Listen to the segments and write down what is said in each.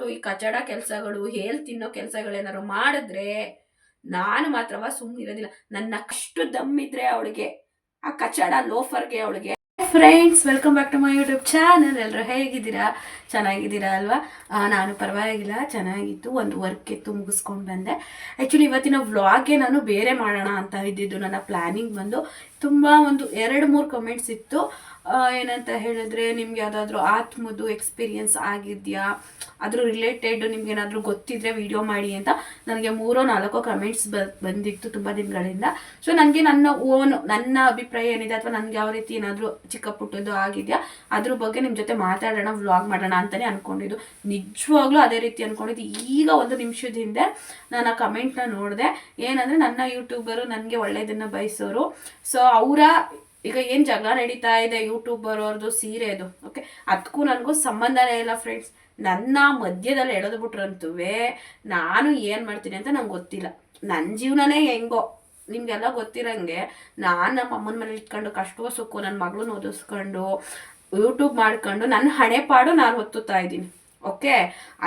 ಕಷ್ಟಪಟ್ಟು ಈ ಕಚಡ ಕೆಲಸಗಳು, ಹೇಲ್ ತಿನ್ನೋ ಕೆಲಸಗಳೇನಾದ್ರು ಮಾಡಿದ್ರೆ ನಾನು ಮಾತ್ರವ ಸುಮ್ಮನಿರೋದಿಲ್ಲ ನನ್ನ ಅಷ್ಟು ದಮ್ಮಿದ್ರೆ ಅವಳಿಗೆ, ಆ ಕಚಡ ಲೋಫರ್ಗೆ ಅವಳಿಗೆ. Friends welcome back to my YouTube channel ಎಲ್ಲರೂ ಹೇಗಿದ್ದೀರಾ? ಚೆನ್ನಾಗಿದ್ದೀರಾ ಅಲ್ವಾ? ನಾನು ಪರವಾಗಿಲ್ಲ. ಚೆನ್ನಾಗಿತ್ತು. ಒಂದು ವರ್ಕ್ ಇತ್ತು, ಮುಗಿಸ್ಕೊಂಡು ಬಂದೆ. ಆ್ಯಕ್ಚುಲಿ ಇವತ್ತಿನ ವ್ಲಾಗ್ಗೆ ನಾನು ಬೇರೆ ಮಾಡೋಣ ಅಂತ ಇದ್ದಿದ್ದು. ನನ್ನ ಪ್ಲ್ಯಾನಿಂಗ್ ಬಂದು ತುಂಬ ಒಂದು ಎರಡು ಮೂರು ಕಮೆಂಟ್ಸ್ ಇತ್ತು. ಏನಂತ ಹೇಳಿದ್ರೆ ನಿಮ್ಗೆ ಯಾವುದಾದ್ರೂ ಆತ್ಮದ್ದು ಎಕ್ಸ್ಪೀರಿಯನ್ಸ್ ಆಗಿದೆಯಾ? ಅದ್ರ ರಿಲೇಟೆಡ್ ನಿಮ್ಗೆ ಏನಾದರೂ ಗೊತ್ತಿದ್ರೆ ವಿಡಿಯೋ ಮಾಡಿ ಅಂತ ನನಗೆ ಮೂರೋ ನಾಲ್ಕೋ ಕಮೆಂಟ್ಸ್ ಬಂದಿತ್ತು ತುಂಬ ದಿನಗಳಿಂದ. ಸೊ ನನಗೆ ನನ್ನ ಓನ್ ನನ್ನ ಅಭಿಪ್ರಾಯ ಏನಿದೆ ಅಥವಾ ನನಗೆ ಯಾವ ರೀತಿ ಏನಾದರೂ ಚಿಕ್ಕ ಪುಟ್ಟದ್ದು ಆಗಿದೆಯಾ? ಅದ್ರ ಬಗ್ಗೆ ನಿಮ್ಮ ಜೊತೆ ಮಾತಾಡೋಣ ವ್ಲಾಗ್ ಮಾಡೋಣ ಅಂತಲೇ ಅಂದ್ಕೊಂಡಿದ್ದು ನಿಜವಾಗ್ಲೂ ಅದೇ ರೀತಿ ಅಂದ್ಕೊಂಡಿದ್ದು ಈಗ ಒಂದು ನಿಮಿಷದ ಹಿಂದೆ ನಾನು ಆ ಕಮೆಂಟ್ನ ನೋಡಿದೆ. ಏನಂದರೆ ನನ್ನ ಯೂಟ್ಯೂಬರು ನನಗೆ ಒಳ್ಳೆಯದನ್ನು ಬಯಸೋರು. ಸೊ ಅವರ ಈಗ ಏನು ಜಗಳ ನಡೀತಾ ಇದೆ ಯೂಟ್ಯೂಬರ್ ಸೀರೆ ಸೀರೆದು ಓಕೆ ಅದಕ್ಕೂ ನನಗೂ ಸಂಬಂಧನೇ ಇಲ್ಲ ಫ್ರೆಂಡ್ಸ್ ನನ್ನ ಮಧ್ಯದಲ್ಲಿ ಎಳೆದು ಬಿಟ್ರಂತೂ ನಾನು ಏನು ಮಾಡ್ತೀನಿ ಅಂತ ನಂಗೆ ಗೊತ್ತಿಲ್ಲ. ನನ್ನ ಜೀವನನೇ ಹೆಂಗೋ, ನಿಮಗೆಲ್ಲ ಗೊತ್ತಿರಂಗೆ, ನಾನು ನಮ್ಮ ಅಮ್ಮನ ಮನೇಲಿ ಇಟ್ಕೊಂಡು ಕಷ್ಟವೋ ಸುಖು ನನ್ನ ಮಗಳನ್ನ ಓದಿಸ್ಕೊಂಡು ಯೂಟ್ಯೂಬ್ ಮಾಡ್ಕೊಂಡು ನನ್ನ ಹಣೆ ಪಾಡು ನಾನು ಹೊತ್ತುತ್ತಾ ಇದ್ದೀನಿ ಓಕೆ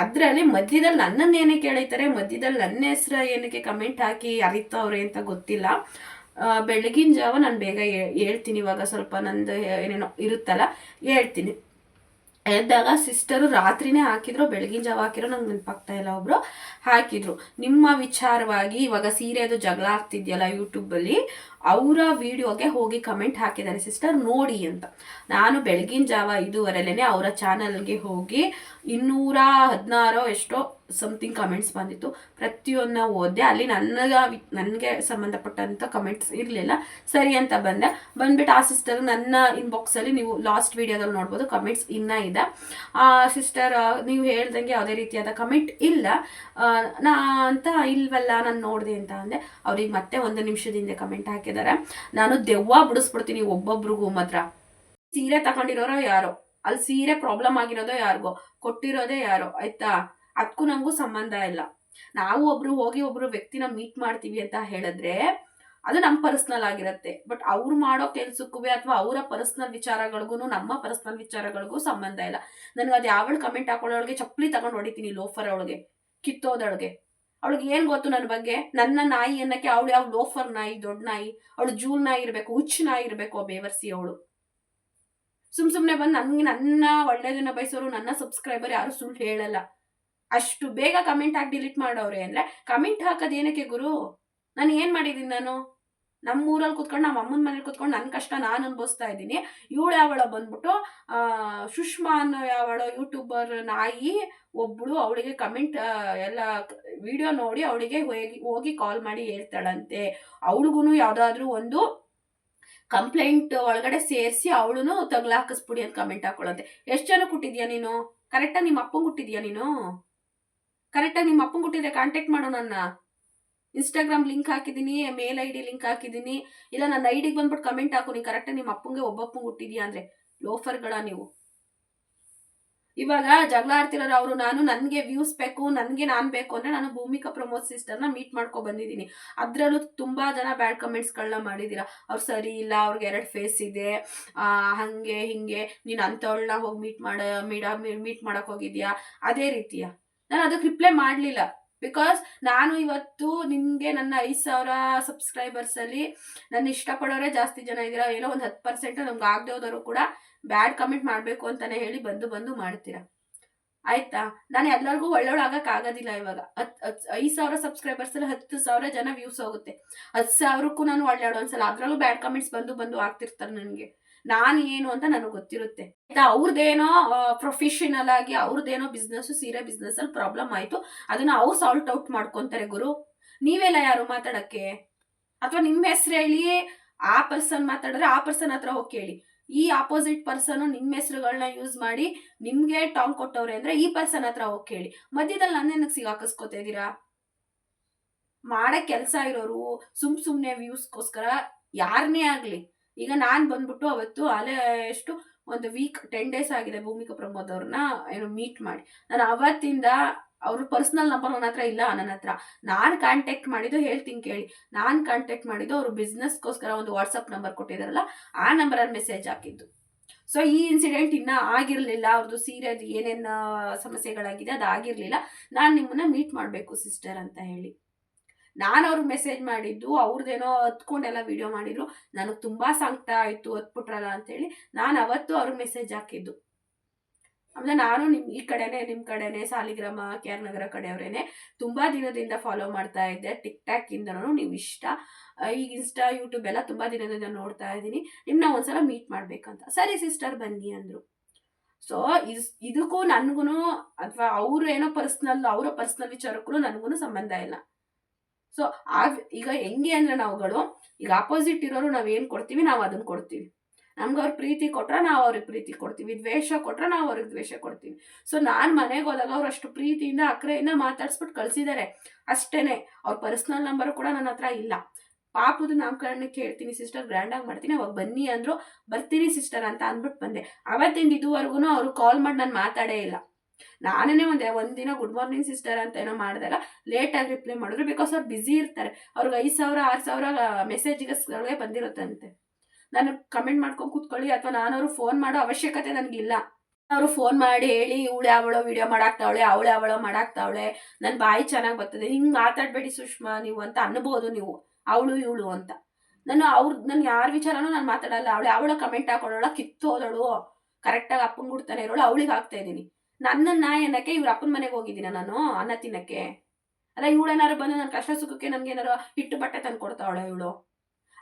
ಅದರಲ್ಲಿ ಮಧ್ಯದಲ್ಲಿ ನನ್ನನ್ನು ಏನಕ್ಕೆ ಕೇಳಿತಾರೆ ಮಧ್ಯದಲ್ಲಿ ನನ್ನ ಹೆಸರು ಏನಕ್ಕೆ ಕಮೆಂಟ್ ಹಾಕಿ ಅರಿತವ್ರೆ ಅಂತ ಗೊತ್ತಿಲ್ಲ. ಬೆಳಗಿನ ಜಾವ ನಾನು ಬೇಗ ಹೇಳ್ತೀನಿ, ಇವಾಗ ಸ್ವಲ್ಪ ನಂದು ಏನೇನೋ ಇರುತ್ತಲ್ಲ, ಹೇಳ್ತೀನಿ. ಎದ್ದಾಗ ಸಿಸ್ಟರು ರಾತ್ರಿನೇ ಹಾಕಿದ್ರು, ಬೆಳಗಿನ ಜಾವ ಹಾಕಿರೋ ನಂಗೆ ನೆನಪಾಗ್ತಾ ಇಲ್ಲ ಒಬ್ರು, ಹಾಕಿದ್ರು. ನಿಮ್ಮ ವಿಚಾರವಾಗಿ ಇವಾಗ ಸೀರೆದು ಜಗಳ ಆಗ್ತಿದ್ಯಲ್ಲ ಯೂಟ್ಯೂಬಲ್ಲಿ ಅವರ ವಿಡಿಯೋಗೆ ಹೋಗಿ ಕಮೆಂಟ್ ಹಾಕಿದ್ದಾರೆ ಸಿಸ್ಟರ್ ನೋಡಿ ಅಂತ. ನಾನು ಬೆಳಗಿನ ಜಾವ ಐದೂವರೆಲೇ ಅವರ ಚಾನಲ್ಗೆ ಹೋಗಿ ಇನ್ನೂರ ಹದಿನಾರೋ ಎಷ್ಟೋ ಸಮಥಿಂಗ್ ಕಮೆಂಟ್ಸ್ ಬಂದಿತ್ತು. ಪ್ರತಿಯೊಂದನ್ನ ಓದಿದೆ, ಅಲ್ಲಿ ನನ್ನ ನನಗೆ ಸಂಬಂಧಪಟ್ಟಂಥ ಕಮೆಂಟ್ಸ್ ಇರಲಿಲ್ಲ. ಸರಿ ಅಂತ ಬಂದೆ. ಬಂದ್ಬಿಟ್ಟು ಆ ಸಿಸ್ಟರ್ ನನ್ನ ಇನ್ಬಾಕ್ಸಲ್ಲಿ ನೀವು ಲಾಸ್ಟ್ ವೀಡಿಯೋದಲ್ಲಿ ನೋಡ್ಬೋದು ಕಮೆಂಟ್ಸ್ ಇನ್ನೂ ಇದೆ. ಆ ಸಿಸ್ಟರ್ ನೀವು ಹೇಳ್ದಂಗೆ ಯಾವುದೇ ರೀತಿಯಾದ ಕಮೆಂಟ್ ಇಲ್ಲ. ನಾ ಅಂತ ಇಲ್ವಲ್ಲ, ನಾನು ನೋಡಿದೆ ಅಂತ ಅಂದೆ. ಅವ್ರಿಗೆ ಮತ್ತೆ ಒಂದು ನಿಮಿಷದಿಂದ ಕಮೆಂಟ್ ಕಮೆಂಟ್ ಹಾಕಿದ್ದಾರೆ ನಾನು ದೆವ್ವ ಬಿಡಿಸ್ಬಿಡ್ತೀನಿ ಒಬ್ಬೊಬ್ರಿಗೂ ಮಾತ್ರ. ಸೀರೆ ತಗೊಂಡಿರೋರೋ ಯಾರೋ? ಅಲ್ಲಿ ಸೀರೆ ಪ್ರಾಬ್ಲಮ್ ಆಗಿರೋದೋ ಯಾರಿಗೋ? ಕೊಟ್ಟಿರೋದೇ ಯಾರೋ? ಆಯ್ತಾ? ಅದಕ್ಕೂ ನಂಗೂ ಸಂಬಂಧ ಇಲ್ಲ. ನಾವು ಒಬ್ರು ಹೋಗಿ ಒಬ್ರು ವ್ಯಕ್ತಿನ ಮೀಟ್ ಮಾಡ್ತೀವಿ ಅಂತ ಹೇಳಿದ್ರೆ ಅದು ನಮ್ಮ ಪರ್ಸ್ನಲ್ ಆಗಿರುತ್ತೆ. ಬಟ್ ಅವ್ರು ಮಾಡೋ ಕೆಲ್ಸಕ್ಕೂ ಅಥವಾ ಅವರ ಪರ್ಸ್ನಲ್ ವಿಚಾರಗಳಿಗೂ ನಮ್ಮ ಪರ್ಸ್ನಲ್ ವಿಚಾರಗಳಿಗೂ ಸಂಬಂಧ ಇಲ್ಲ. ನನಗೆ ಅದು ಯಾವಳು ಕಮೆಂಟ್ ಹಾಕೊಳ್ಳೋಳಿಗೆ ಚಪ್ಪಲಿ ತಗೊಂಡು ಹೊಡಿತೀನಿ ಲೋಫರ್ ಅವಳಿಗೆ, ಕಿತ್ತೋದೊಳಗೆ. ಅವಳಿಗೆ ಏನು ಗೊತ್ತು ನನ್ನ ಬಗ್ಗೆ? ನನ್ನ ನಾಯಿ ಅನ್ನಕ್ಕೆ ಅವಳು ಯಾವ ಲೋಫರ್ ನಾಯಿ, ದೊಡ್ಡ ನಾಯಿ? ಅವಳು ಜೂಲ್ ನಾಯಿ ಇರಬೇಕು, ಹುಚ್ಚು ನಾಯಿ ಇರಬೇಕು, ಬೇವರ್ಸಿ ಅವಳು. ಸುಮ್ ಸುಮ್ಮನೆ ಬಂದು ನನಗೆ ನನ್ನ ಒಳ್ಳೇದನ್ನ ಬಯಸೋರು, ನನ್ನ ಸಬ್ಸ್ಕ್ರೈಬರ್ ಯಾರು ಸುಳ್ಳು ಹೇಳಲ್ಲ. ಅಷ್ಟು ಬೇಗ ಕಮೆಂಟ್ ಹಾಕಿ ಡಿಲೀಟ್ ಮಾಡೋರೆ ಅಂದ್ರೆ ಕಮೆಂಟ್ ಹಾಕೋದು ಏನಕ್ಕೆ ಗುರು? ನಾನು ಏನು ಮಾಡಿದ್ದೀನಿ ನಾನು? ನಮ್ಮ ಊರಲ್ಲಿ ಕುತ್ಕೊಂಡು ನಮ್ಮ ಅಮ್ಮನ ಮನೇಲಿ ಕುತ್ಕೊಂಡು ನನ್ನ ಕಷ್ಟ ನಾನು ಅನುಭವಿಸ್ತಾ ಇದ್ದೀನಿ. ಇವಳು ಯಾವಳ ಬಂದ್ಬಿಟ್ಟು ಸುಷ್ಮಾ ಅನ್ನೋ ಯಾವಳ ಯೂಟ್ಯೂಬರ್ ನಾಯಿ ಒಬ್ಬಳು ಅವಳಿಗೆ ಕಮೆಂಟ್ ಎಲ್ಲ ವಿಡಿಯೋ ನೋಡಿ ಅವಳಿಗೆ ಹೋಗಿ ಹೋಗಿ ಕಾಲ್ ಮಾಡಿ ಹೇಳ್ತಾಳಂತೆ. ಅವಳಿಗೂ ಯಾವುದಾದ್ರೂ ಒಂದು ಕಂಪ್ಲೇಂಟ್ ಒಳಗಡೆ ಸೇರಿಸಿ ಅವಳು ತಗ್ಲಾಕಿಸ್ಬಿಡಿ ಅಂತ ಕಮೆಂಟ್ ಹಾಕೊಳ್ಳಂತೆ ಎಷ್ಟು ಜನ ಕೊಟ್ಟಿದ್ಯಾ ನೀನು? ಕರೆಕ್ಟಾಗಿ ನಿಮ್ಮ ಅಪ್ಪಂಗೆ ಕೊಟ್ಟಿದ್ಯಾ ನೀನು? ಕರೆಕ್ಟಾಗಿ ನಿಮ್ಮ ಅಪ್ಪಂಗೆ ಕೊಟ್ಟಿದ್ರೆ ಕಾಂಟ್ಯಾಕ್ಟ್ ಮಾಡೋಣ ಇನ್ಸ್ಟಾಗ್ರಾಮ್ ಲಿಂಕ್ ಹಾಕಿದ್ದೀನಿ ಮೇಲ್ ಐ ಡಿ ಲಿಂಕ್ ಹಾಕಿದ್ದೀನಿ ಇಲ್ಲ, ನನ್ನ ಐ ಡಿಗೆ ಬಂದ್ಬಿಟ್ಟು ಕಮೆಂಟ್ ಹಾಕು. ನೀನು ಕರೆಕ್ಟಾಗಿ ನಿಮ್ಮ ಅಪ್ಪಂಗೆ ಒಬ್ಬಪ್ಪಂಗೆ ಹುಟ್ಟಿದ್ಯಾ ಅಂದರೆ ಲೋಫರ್ಗಳ ನೀವು. ಇವಾಗ ಜಗಳ ಆಡ್ತಿರೋರು ಅವರು, ನಾನು ನನಗೆ ವ್ಯೂಸ್ ಬೇಕು, ನನಗೆ ನಾನು ಬೇಕು ಅಂದರೆ ನಾನು ಭೂಮಿಕಾ ಪ್ರಮೋದ್ ಸಿಸ್ಟರ್ನ ಮೀಟ್ ಮಾಡ್ಕೊ ಬಂದಿದ್ದೀನಿ. ಅದರಲ್ಲೂ ತುಂಬ ಜನ ಬ್ಯಾಡ್ ಕಮೆಂಟ್ಸ್ಗಳನ್ನ ಮಾಡಿದ್ದೀರಾ ಅವ್ರು ಸರಿ ಇಲ್ಲ, ಅವ್ರಿಗೆ ಎರಡು ಫೇಸ್ ಇದೆ. ಹಂಗೆ, ಹಿಂಗೆ. ನೀನು ಅಂಥವಳನ್ನ ಹೋಗಿ ಮೀಟ್ ಮಾಡ ಮೀಡ ಮೀಟ್ ಮಾಡೋಕ್ಕೆ ಹೋಗಿದ್ಯಾ? ಅದೇ ರೀತಿಯ. ನಾನು ಅದಕ್ಕೆ ರಿಪ್ಲೈ ಮಾಡಲಿಲ್ಲ. ಬಿಕಾಸ್ ನಾನು ಇವತ್ತು ನಿಮಗೆ ನನ್ನ ಐದು ಸಾವಿರ ಸಬ್ಸ್ಕ್ರೈಬರ್ಸಲ್ಲಿ ನನ್ನ ಇಷ್ಟಪಡೋರೇ ಜಾಸ್ತಿ ಜನ ಇದ್ದೀರಾ ಏನೋ ಒಂದು ಹತ್ತು ಪರ್ಸೆಂಟ್ ನಮ್ಗೆ ಆಗದೆ ಹೋದವರು ಕೂಡ ಬ್ಯಾಡ್ ಕಮೆಂಟ್ ಮಾಡಬೇಕು ಅಂತಲೇ ಹೇಳಿ ಬಂದು ಬಂದು ಮಾಡ್ತೀರಾ? ಆಯ್ತಾ? ನಾನು ಎಲ್ಲರಿಗೂ ಒಳ್ಳೊಳ್ಳೆ ಆಗೋಕ್ಕಾಗೋದಿಲ್ಲ ಇವಾಗ. ಹತ್ತು ಹತ್ತು ಐದು ಸಾವಿರ ಸಬ್ಸ್ಕ್ರೈಬರ್ಸಲ್ಲಿ ಹತ್ತು ಸಾವಿರ ಜನ ವ್ಯೂಸ್ ಹೋಗುತ್ತೆ. ಹತ್ತು ಸಾವಿರಕ್ಕೂ ನಾನು ಒಳ್ಳೆಯವಳು ಒಂದ್ಸಲ. ಅದರಲ್ಲೂ ಬ್ಯಾಡ್ ಕಮೆಂಟ್ಸ್ ಬಂದು ಬಂದು ಆಗ್ತಿರ್ತಾರೆ ನನಗೆ. ನಾನು ಏನು ಅಂತ ನನಗೆ ಗೊತ್ತಿರುತ್ತೆ. ಆಯ್ತಾ? ಅವ್ರದ್ದೇನೋ ಪ್ರೊಫೆಷನಲ್ ಆಗಿ ಅವ್ರದ್ದೇನೋ ಬಿಸ್ನೆಸ್ ಸೀರೆ ಬಿಸ್ನೆಸ್ ಅಲ್ಲಿ ಪ್ರಾಬ್ಲಮ್ ಆಯ್ತು. ಅದನ್ನ ಅವ್ರು ಸಾಲ್ಟ್ ಔಟ್ ಮಾಡ್ಕೊಂತಾರೆ ಗುರು. ನೀವೆಲ್ಲ ಯಾರು ಮಾತಾಡಕ್ಕೆ? ಅಥವಾ ನಿಮ್ಮ ಹೆಸರು ಹೇಳಿ, ಆ ಪರ್ಸನ್ ಮಾತಾಡಿದ್ರೆ ಆ ಪರ್ಸನ್ ಹತ್ರ ಹೋಗಿ ಕೇಳಿ. ಈ ಆಪೋಸಿಟ್ ಪರ್ಸನ್ ನಿಮ್ಮ ಹೆಸರುಗಳನ್ನ ಯೂಸ್ ಮಾಡಿ ನಿಮ್ಗೆ ಟಾಂಗ್ ಕೊಟ್ಟವ್ರೆ ಅಂದ್ರೆ ಈ ಪರ್ಸನ್ ಹತ್ರ ಹೋಗಿ ಕೇಳಿ. ಮಧ್ಯದಲ್ಲಿ ನನ್ನೇನಕ್ಕೆ ಸಿಗಾಕಿಸ್ಕೊತಾ ಇದ್ದೀರಾ? ಮಾಡೋ ಕೆಲಸ ಇರೋರು ಸುಮ್ ಸುಮ್ನೆ ವ್ಯೂಸ್ಗೋಸ್ಕರ ಯಾರನ್ನೇ ಆಗ್ಲಿ. ಈಗ ನಾನು ಬಂದ್ಬಿಟ್ಟು ಅವತ್ತು ಅಲೆ ಎಷ್ಟು ಒಂದು ವೀಕ್ ಟೆನ್ ಡೇಸ್ ಆಗಿದೆ ಭೂಮಿಕಾ ಪ್ರಮೋದ್ ಅವ್ರನ್ನ ಏನು ಮೀಟ್ ಮಾಡಿ. ನಾನು ಅವತ್ತಿಂದ ಅವ್ರ ಪರ್ಸನಲ್ ನಂಬರ್ ನನ್ನ ಹತ್ರ ಇಲ್ಲ ನನ್ನ ಹತ್ರ. ನಾನು ಕಾಂಟ್ಯಾಕ್ಟ್ ಮಾಡಿದ್ದು ಹೇಳ್ತೀನಿ ಕೇಳಿ. ನಾನು ಕಾಂಟ್ಯಾಕ್ಟ್ ಮಾಡಿದ್ದು ಅವರು ಬಿಸ್ನೆಸ್ಗೋಸ್ಕರ ಒಂದು ವಾಟ್ಸಪ್ ನಂಬರ್ ಕೊಟ್ಟಿದ್ದಾರಲ್ಲ ಆ ನಂಬರಲ್ಲಿ ಮೆಸೇಜ್ ಹಾಕಿದ್ದು. ಸೊ ಈ ಇನ್ಸಿಡೆಂಟ್ ಇನ್ನ ಆಗಿರಲಿಲ್ಲ. ಅವ್ರದ್ದು ಸೀರಿಯಸ್ ಏನೇನು ಸಮಸ್ಯೆಗಳಾಗಿದೆ ಅದು ಆಗಿರಲಿಲ್ಲ. ನಾನು ನಿಮ್ಮನ್ನ ಮೀಟ್ ಮಾಡಬೇಕು ಸಿಸ್ಟರ್ ಅಂತ ಹೇಳಿ. ನಾನು ಅವ್ರಿಗೆ ಮೆಸೇಜ್ ಮಾಡಿದ್ದು ಅವ್ರದ್ದೇನೋ ಹತ್ಕೊಂಡೆಲ್ಲ ವಿಡಿಯೋ ಮಾಡಿದ್ರು, ನನಗೆ ತುಂಬ ಸಂಕಟ ಆಯಿತು, ಹತ್ಬಿಟ್ರಲ್ಲ ಅಂತೇಳಿ ನಾನು ಅವತ್ತು ಅವ್ರಿಗೆ ಮೆಸೇಜ್ ಹಾಕಿದ್ದು. ಆಮೇಲೆ ನಾನು ನಿಮ್, ಈ ಕಡೆನೆ ನಿಮ್ಮ ಕಡೆನೆ, ಸಾಲಿಗ್ರಾಮ, ಕೆ ಆರ್ ನಗರ ಕಡೆಯವ್ರೇನೆ ತುಂಬ ದಿನದಿಂದ ಫಾಲೋ ಮಾಡ್ತಾ ಇದ್ದೆ. ಟಿಕ್ ಟಾಕ್ ಇಂದನೂ ನೀವು ಇಷ್ಟ. ಈಗ ಇನ್ಸ್ಟಾ ಯೂಟ್ಯೂಬ್ ಎಲ್ಲ ತುಂಬ ದಿನದಿಂದ ನೋಡ್ತಾ ಇದ್ದೀನಿ. ನಿಮ್ಮನ್ನ ಒಂದ್ಸಲ ಮೀಟ್ ಮಾಡ್ಬೇಕಂತ. ಸರಿ ಸಿಸ್ಟರ್ ಬನ್ನಿ ಅಂದರು. ಸೊ ಇಸ್, ಇದಕ್ಕೂ ನನಗೂ ಅಥವಾ ಅವ್ರು ಏನೋ ಪರ್ಸ್ನಲ್ ಅವರ ಪರ್ಸ್ನಲ್ ವಿಚಾರಕ್ಕೂ ನನಗೂ ಸಂಬಂಧ ಇಲ್ಲ. ಸೊ ಆ ಈಗ ಹೆಂಗೆ ಅಂದ್ರೆ ನಾವುಗಳು, ಈಗ ಆಪೋಸಿಟ್ ಇರೋರು ನಾವು ಏನು ಕೊಡ್ತೀವಿ? ನಾವು ಅದನ್ನು ಕೊಡ್ತೀವಿ. ನಮ್ಗೆ ಅವ್ರ ಪ್ರೀತಿ ಕೊಟ್ರೆ ನಾವು ಅವ್ರಿಗೆ ಪ್ರೀತಿ ಕೊಡ್ತೀವಿ. ದ್ವೇಷ ಕೊಟ್ರೆ ನಾವು ಅವ್ರಿಗೆ ದ್ವೇಷ ಕೊಡ್ತೀವಿ. ಸೊ ನಾನು ಮನೆಗೆ ಹೋದಾಗ ಅವ್ರು ಅಷ್ಟು ಪ್ರೀತಿಯಿಂದ, ಅಕ್ರೆಯಿಂದ ಮಾತಾಡ್ಸ್ಬಿಟ್ಟು ಕಳ್ಸಿದ್ದಾರೆ ಅಷ್ಟೇನೆ. ಅವ್ರ ಪರ್ಸ್ನಲ್ ನಂಬರ್ ಕೂಡ ನನ್ನ ಹತ್ರ ಇಲ್ಲ. ಪಾಪದ ನಾಮಕರಣಕ್ಕೆ ಕೇಳ್ತೀನಿ ಸಿಸ್ಟರ್ ಗ್ರ್ಯಾಂಡಾಗಿ ಮಾಡ್ತೀನಿ. ಅವಾಗ ಬನ್ನಿ ಅಂದರು, ಬರ್ತೀನಿ ಸಿಸ್ಟರ್ ಅಂತ ಅಂದ್ಬಿಟ್ಟು ಬಂದೆ. ಅವತ್ತಿಂದ ಇದುವರೆಗೂ ಅವರು ಕಾಲ್ ಮಾಡಿ, ನಾನು ಮಾತಾಡೇ ಇಲ್ಲ. ನಾನೇ ಒಂದೇ, ಒಂದಿನ ಗುಡ್ ಮಾರ್ನಿಂಗ್ ಸಿಸ್ಟರ್ ಅಂತ ಏನೋ ಮಾಡಿದಾಗ ಲೇಟಾಗಿ ರಿಪ್ಲೈ ಮಾಡಿದ್ರು ಬಿಕಾಸ್ ಅವ್ರು ಬ್ಯುಸಿ ಇರ್ತಾರೆ. ಅವ್ರಿಗೆ ಐದು ಸಾವಿರ, ಆರು ಸಾವಿರ ಮೆಸೇಜ್ಗೆ ಬಂದಿರುತ್ತಂತೆ. ನಾನು ಕಮೆಂಟ್ ಮಾಡ್ಕೊಂಡು ಕೂತ್ಕೊಳ್ಳಿ ಅಥವಾ ನಾನು ಅವ್ರು ಫೋನ್ ಮಾಡೋ ಅವಶ್ಯಕತೆ ನನಗಿಲ್ಲ. ಅವರು ಫೋನ್ ಮಾಡಿ ಹೇಳಿ, ಇವಳೆ ಅವಳೋ ವಿಡಿಯೋ ಮಾಡಾಕ್ತಾವಳೆ, ಅವಳೆ ಅವಳೋ ಮಾಡಾಕ್ತಾವಳೆ ನನ್ನ ಬಾಯಿ ಚೆನ್ನಾಗಿ ಬರ್ತದೆ, ಹಿಂಗೆ ಮಾತಾಡಬೇಡಿ ಸುಷ್ಮಾ ನೀವು ಅಂತ ಅನ್ಬೋದು ನೀವು, ಅವಳು ಇವಳು ಅಂತ. ನಾನು ಅವ್ರು, ನಾನು ಯಾರ ವಿಚಾರನೂ ನಾನು ಮಾತಾಡಲ್ಲ, ಅವಳೆ ಅವಳು ಕಮೆಂಟ್ ಹಾಕೊಳ್ಳೋಳ ಕಿತ್ತೋದಳು ಕರೆಕ್ಟಾಗಿ ಅಪ್ಪಂಗೆ ಬಿಡ್ತಾನೆ ಇರೋಳು, ಅವಳಿಗೆ ಹಾಕ್ತಾ ಇದ್ದೀನಿ. ನನ್ನನ್ನ ಏನಕ್ಕೆ? ಇವ್ರ ಅಪ್ಪನ ಮನೆಗೆ ಹೋಗಿದ್ದೀನ ನಾನು, ಅನ್ನ ತಿನ್ನಕ್ಕೆ. ಅಲ್ಲ ಇವಳೇನಾರು ಬಂದು ನನ್ನ ಕಷ್ಟ ಸುಖಕ್ಕೆ ನನಗೆ ಏನಾರು ಹಿಟ್ಟು ಬಟ್ಟೆ ತಂದು ಕೊಡ್ತಾವಳೆ ಇವಳು.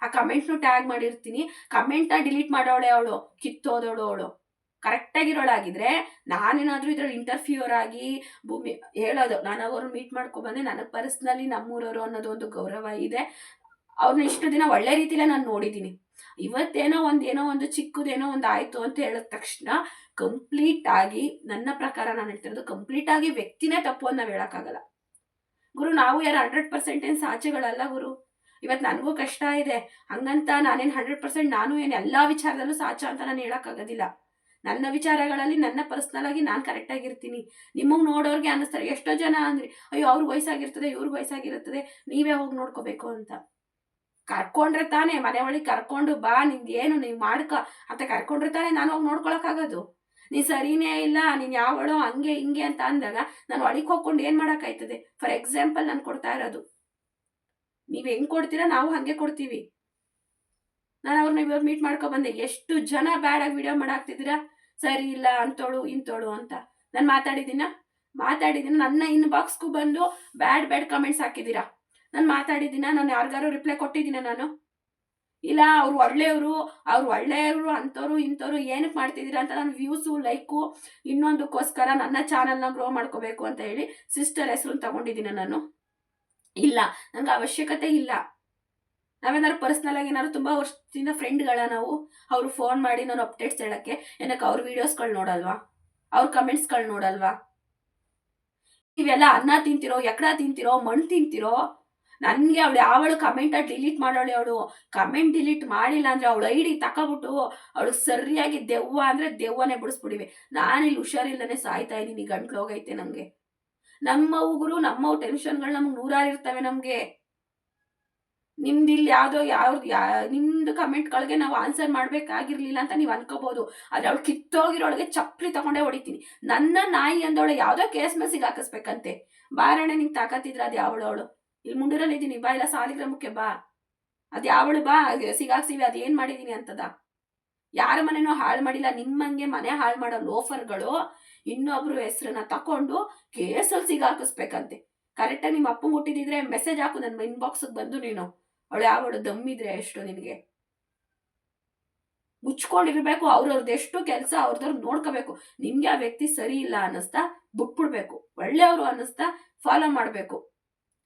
ಆ ಕಮೆಂಟ್ನು ಟ್ಯಾಗ್ ಮಾಡಿರ್ತೀನಿ. ಕಮೆಂಟ್ನ ಡಿಲೀಟ್ ಮಾಡೋಳೆ ಅವಳು, ಕಿತ್ತೋದವಳು ಅವಳು. ಕರೆಕ್ಟಾಗಿರೋಳಾಗಿದ್ರೆ ನಾನೇನಾದರೂ ಇದ್ರಲ್ಲಿ ಇಂಟರ್ಫ್ಯೂರ್ ಆಗಿ ಭೂಮಿ, ಹೇಳೋದು. ನಾನು ಅವ್ರನ್ನ ಮೀಟ್ ಮಾಡ್ಕೊಬಂದೆ ನನಗೆ ಪರ್ಸ್ನಲಿ ನಮ್ಮೂರವರು ಅನ್ನೋದು ಒಂದು ಗೌರವ ಇದೆ. ಅವ್ರನ್ನ ಇಷ್ಟು ದಿನ ಒಳ್ಳೆ ರೀತಿಲೇ ನಾನು ನೋಡಿದ್ದೀನಿ. ಇವತ್ತೇನೋ ಒಂದೇನೋ ಒಂದು ಚಿಕ್ಕದೇನೋ ಒಂದು ಆಯಿತು ಅಂತ ಹೇಳಿದ ತಕ್ಷಣ ಕಂಪ್ಲೀಟ್ ಆಗಿ ನನ್ನ ಪ್ರಕಾರ ನಾನು ಹೇಳ್ತಿರೋದು ಕಂಪ್ಲೀಟ್ ಆಗಿ ವ್ಯಕ್ತಿನೇ ತಪ್ಪು ಅಂತ ಹೇಳೋಕ್ಕಾಗಲ್ಲ. ಗುರು, ನಾವು ಯಾರು ಹಂಡ್ರೆಡ್ ಪರ್ಸೆಂಟ್ ಏನು ಸಾಚೆಗಳಲ್ಲ ಗುರು? ಇವತ್ತು ನನಗೂ ಕಷ್ಟ ಇದೆ. ಹಂಗಂತ ನಾನೇನು ಹಂಡ್ರೆಡ್ ಪರ್ಸೆಂಟ್ ನಾನು ಏನು ಎಲ್ಲ ವಿಚಾರದಲ್ಲೂ ಸಾಚ ಅಂತ ನಾನು ಹೇಳೋಕ್ಕಾಗೋದಿಲ್ಲ. ನನ್ನ ವಿಚಾರಗಳಲ್ಲಿ ನನ್ನ ಪರ್ಸ್ನಲ್ ಆಗಿ ನಾನು ಕರೆಕ್ಟಾಗಿರ್ತೀನಿ ನಿಮಗೆ ನೋಡೋರಿಗೆ ಅನ್ನಿಸ್ತಾರೆ, ಎಷ್ಟೋ ಜನ ಅಂದ್ರೆ, ಅಯ್ಯೋ ಅವ್ರಿಗೆ ವಯಸ್ಸಾಗಿರ್ತದೆ ಇವ್ರಿಗೆ ವಯಸ್ಸಾಗಿರುತ್ತದೆ ನೀವೇ ಹೋಗಿ ನೋಡ್ಕೋಬೇಕು ಅಂತ. ಕರ್ಕೊಂಡ್ರೆ ತಾನೇ, ಮನೆ ಒಳಗೆ ಕರ್ಕೊಂಡು ಬಾ ನಿಂಗೆ ಏನು ನೀವು ಮಾಡ್ಕ, ಅಂತ ಕರ್ಕೊಂಡ್ರೆ ತಾನೇ ನಾನು ಹೋಗಿ ನೋಡ್ಕೊಳಕ್ಕಾಗೋದು ನೀ ಸರಿನೇ ಇಲ್ಲ, ನೀನು ಯಾವಳೋ ಹಂಗೆ ಹಿಂಗೆ ಅಂತ ಅಂದಾಗ ನಾನು ಒಳಗೆ ಹೋಗ್ಕೊಂಡು ಏನು ಮಾಡೋಕ್ಕಾಯ್ತದೆ ಫಾರ್ ಎಕ್ಸಾಂಪಲ್ ನಾನು ಕೊಡ್ತಾ ಇರೋದು. ನೀವು ಹೆಂಗೆ ಕೊಡ್ತೀರಾ? ನಾವು ಹಾಗೆ ಕೊಡ್ತೀವಿ. ನಾನು ಅವ್ರನ್ನ ಇವಾಗ ಮೀಟ್ ಮಾಡ್ಕೊ ಬಂದೆ. ಎಷ್ಟು ಜನ ಬ್ಯಾಡಾಗಿ ವಿಡಿಯೋ ಮಾಡಾಕ್ತಿದ್ದೀರಾ? ಸರಿ ಇಲ್ಲ, ಅಂತೋಳು, ಇಂತೋಳು ಅಂತ. ನಾನು ಮಾತಾಡಿದ್ದೀನ? ಮಾತಾಡಿದ್ದೀನಿ. ನನ್ನ ಇನ್ ಬಾಕ್ಸ್ಗೂ ಬಂದು ಬ್ಯಾಡ್ ಬ್ಯಾಡ್ ಕಮೆಂಟ್ಸ್ ಹಾಕಿದ್ದೀರಾ? ನಾನು ಮಾತಾಡಿದ್ದೀನ, ನಾನು ಯಾರಿಗಾರು ರಿಪ್ಲೈ ಕೊಟ್ಟಿದ್ದೀನ ನಾನು. ಇಲ್ಲ, ಅವ್ರು ಒಳ್ಳೆಯವರು ಅವ್ರು ಒಳ್ಳೆಯವರು, ಅಂಥವ್ರು, ಇಂಥವ್ರು ಏನಕ್ಕೆ ಮಾಡ್ತಿದ್ದೀರಾ ಅಂತ ನಾನು ವ್ಯೂಸು ಲೈಕು ಇನ್ನೊಂದಕ್ಕೋಸ್ಕರ ನನ್ನ ಚಾನಲ್ನ ಗ್ರೋ ಮಾಡ್ಕೋಬೇಕು ಅಂತ ಹೇಳಿ ಸಿಸ್ಟರ್ ಹೆಸರು ತಗೊಂಡಿದ್ದೀನಿ ನಾನು. ಇಲ್ಲ ನನಗೆ ಅವಶ್ಯಕತೆ ಇಲ್ಲ. ನಾವೇನಾದ್ರು ಪರ್ಸ್ನಲ್ ಆಗಿ ಏನಾದ್ರು ತುಂಬ ವರ್ಷದಿಂದ ಫ್ರೆಂಡ್ಗಳ ನಾವು, ಅವರು ಫೋನ್ ಮಾಡಿ ನಾನು ಅಪ್ಡೇಟ್ಸ್ ಹೇಳೋಕ್ಕೆ, ಏನಕ್ಕೆ ಅವ್ರ ವೀಡಿಯೋಸ್ಗಳು ನೋಡಲ್ವಾ? ಅವ್ರ ಕಮೆಂಟ್ಸ್ಗಳು ನೋಡಲ್ವಾ? ಇವೆಲ್ಲ ಅನ್ನ ತಿಂತಿರೋ, ಎಕಡ ತಿಂತಿರೋ ಮಣ್ಣು ತಿಂತಿರೋ ನನಗೆ ಅವಳು ಯಾವಳು ಕಮೆಂಟ್ ಡಿಲೀಟ್ ಮಾಡೋಳೆ ಅವಳು? ಕಮೆಂಟ್ ಡಿಲೀಟ್ ಮಾಡಿಲ್ಲ ಅಂದರೆ ಅವಳು ಐ ಡಿ ತಗೊಬಿಟ್ಟು ಅವಳು ಸರಿಯಾಗಿ ದೆವ್ವ ಅಂದರೆ ದೆವ್ವನೇ ಬಿಡಿಸ್ಬಿಡಿವೆ. ನಾನಿಲ್ಲಿ ಹುಷಾರಿಲ್ಲನೆ ಸಾಯ್ತಾ ಇದ್ದೀನಿ ಗಂಟ್ಲು ಹೋಗೈತೆ ನನಗೆ ನಮ್ಮ ಉಗುರು, ನಮ್ಮ ಟೆನ್ಷನ್ಗಳು ನಮ್ಗೆ ನೂರಾರು ಇರ್ತವೆ ನಮಗೆ. ನಿಮ್ದು ಇಲ್ಲಿ ಯಾವುದೋ ಯಾವ್ದು ಯಾ, ನಿಮ್ದು ಕಮೆಂಟ್ಗಳಿಗೆ ನಾವು ಆನ್ಸರ್ ಮಾಡಬೇಕಾಗಿರ್ಲಿಲ್ಲ ಅಂತ ನೀವು ಅನ್ಕೋಬೋದು. ಆದರೆ ಅವಳು ಕಿತ್ತೋಗಿರೋಳಿಗೆ ಚಪ್ಪಲಿ ತಗೊಂಡೇ ಹೊಡಿತೀನಿ. ನನ್ನ ನಾಯಿ ಅಂದವಳು ಯಾವುದೋ ಕೇಸ್ ಮೇಲೆ ಹಾಕಿಸ್ಬೇಕಂತೆ. ಬಾರಣೆ ನಿಂಗೆ ತಾಕತ್ತಿದ್ರೆ ಅದು ಯಾವಳು ಅವಳು? ಇಲ್ಲಿ ಮುಂಡೂರಲ್ಲಿ ಇದ್ದೀನಿ ಬಾ ಇಲ್ಲ ಸಾಲಿಗ್ರಾಮಕ್ಕೆ ಬಾ. ಅದು ಯಾವಳು ಬಾ ಸಿಗಾಕ್ಸಿವಿ, ಅದು ಏನು ಮಾಡಿದ್ದೀನಿ ಅಂತದ? ಯಾರ ಮನೆನೂ ಹಾಳು ಮಾಡಿಲ್ಲ, ನಿಮ್ಮಂಗೆ ಮನೆ ಹಾಳು ಮಾಡೋ ಲೋಫರ್ಗಳು ಇನ್ನೊಬ್ರು ಹೆಸರನ್ನ ತಕೊಂಡು ಕೇಸಲ್ಲಿ ಸಿಗಾಕಿಸ್ಬೇಕಂತೆ. ಕರೆಕ್ಟಾಗಿ ನಿಮ್ಮ ಅಪ್ಪ ಮುಟ್ಟಿದ್ರೆ ಮೆಸೇಜ್ ಹಾಕು ನನ್ನ ಇನ್ಬಾಕ್ಸಿಗೆ ಬಂದು ನೀನು. ಅವಳು ಯಾವಳು ದಮ್ಮಿದ್ರೆ ಎಷ್ಟು ನಿನಗೆ? ಮುಚ್ಕೊಂಡಿರ್ಬೇಕು ಅವ್ರವ್ರದ್ದು ಎಷ್ಟು ಕೆಲಸ ಅವ್ರದವ್ರು ನೋಡ್ಕೋಬೇಕು. ನಿಮ್ಗೆ ಆ ವ್ಯಕ್ತಿ ಸರಿ ಇಲ್ಲ ಅನ್ನಿಸ್ತಾ ಬಿಟ್ಬಿಡ್ಬೇಕು. ಒಳ್ಳೆಯವರು ಅನ್ನಿಸ್ತಾ ಫಾಲೋ ಮಾಡಬೇಕು.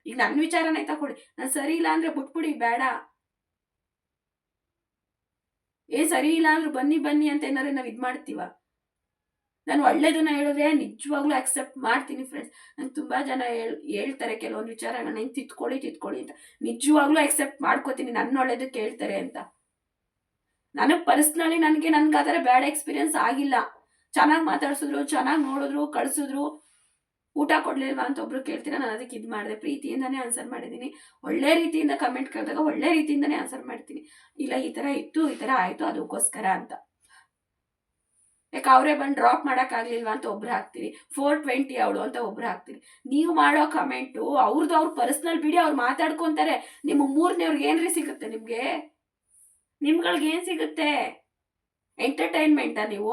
ಈಗ ನನ್ನ ವಿಚಾರನೇ ತಗೊಳ್ಳಿ. ನಾನು ಸರಿ ಇಲ್ಲ ಅಂದ್ರೆ ಬಿಟ್ಬಿಡಿ, ಬೇಡ. ಏ, ಸರಿ ಇಲ್ಲ ಅಂದ್ರೆ ಬನ್ನಿ ಬನ್ನಿ ಅಂತ ಏನಾದ್ರೆ ನಾವು ಇದು ಮಾಡ್ತೀವ? ನಾನು ಒಳ್ಳೇದನ್ನ ಹೇಳಿದ್ರೆ ನಿಜವಾಗ್ಲೂ ಅಕ್ಸೆಪ್ಟ್ ಮಾಡ್ತೀನಿ ಫ್ರೆಂಡ್ಸ್ ನಂಗೆ ತುಂಬ ಜನ ಹೇಳ್, ಹೇಳ್ತಾರೆ ಕೆಲವೊಂದು ವಿಚಾರ ನಂಗೆ ತಿತ್ಕೊಳ್ಳಿ ತಿತ್ಕೊಳ್ಳಿ ಅಂತ. ನಿಜವಾಗ್ಲೂ ಅಕ್ಸೆಪ್ಟ್ ಮಾಡ್ಕೋತೀನಿ ನನ್ನ ಒಳ್ಳೇದು ಹೇಳ್ತಾರೆ ಅಂತ. ನನಗೆ ಪರ್ಸ್ನಲಿ ನನಗೆ ನನ್ಗೆ ಆ ಬ್ಯಾಡ್ ಎಕ್ಸ್ಪೀರಿಯನ್ಸ್ ಆಗಿಲ್ಲ. ಚೆನ್ನಾಗಿ ಮಾತಾಡ್ಸಿದ್ರು, ಚೆನ್ನಾಗಿ ನೋಡಿದ್ರು, ಕಳಿಸಿದ್ರು. ಊಟ ಕೊಡ್ಲಿಲ್ವಾ ಅಂತ ಒಬ್ರು ಕೇಳ್ತೀರಾ? ನಾನು ಅದಕ್ಕೆ ಇದು ಮಾಡಿದೆ. ಪ್ರೀತಿಯಿಂದನೇ ಆನ್ಸರ್ ಮಾಡಿದ್ದೀನಿ ಒಳ್ಳೆ ರೀತಿಯಿಂದ ಕಮೆಂಟ್ ಕೇಳಿದಾಗ ಒಳ್ಳೆ ರೀತಿಯಿಂದನೇ ಆನ್ಸರ್ ಮಾಡ್ತೀನಿ. ಇಲ್ಲ, ಈ ಥರ ಇತ್ತು, ಈ ಥರ ಆಯಿತು, ಅದಕ್ಕೋಸ್ಕರ ಅಂತ. ಯಾಕೆ ಅವರೇ ಬಂದು ಡ್ರಾಪ್ ಮಾಡೋಕ್ಕಾಗಲಿಲ್ವಾ ಅಂತ ಒಬ್ರು ಹಾಕ್ತೀರಿ. ಫೋರ್ ಟ್ವೆಂಟಿ ಅವಳು ಅಂತ ಒಬ್ರು ಹಾಕ್ತೀರಿ. ನೀವು ಮಾಡೋ ಕಮೆಂಟು ಅವ್ರದ್ದು ಅವ್ರ ಪರ್ಸ್ನಲ್ ಬಿಡಿ ಅವ್ರು ಮಾತಾಡ್ಕೊತಾರೆ. ನಿಮ್ಮ ಮೂರನೇವ್ರಿಗೆ ಏನ್ರಿ ಸಿಗುತ್ತೆ ನಿಮಗೆ? ನಿಮ್ಗಳಿಗೆ ಏನು ಸಿಗುತ್ತೆ? ಎಂಟರ್ಟೈನ್ಮೆಂಟಾ ನೀವು?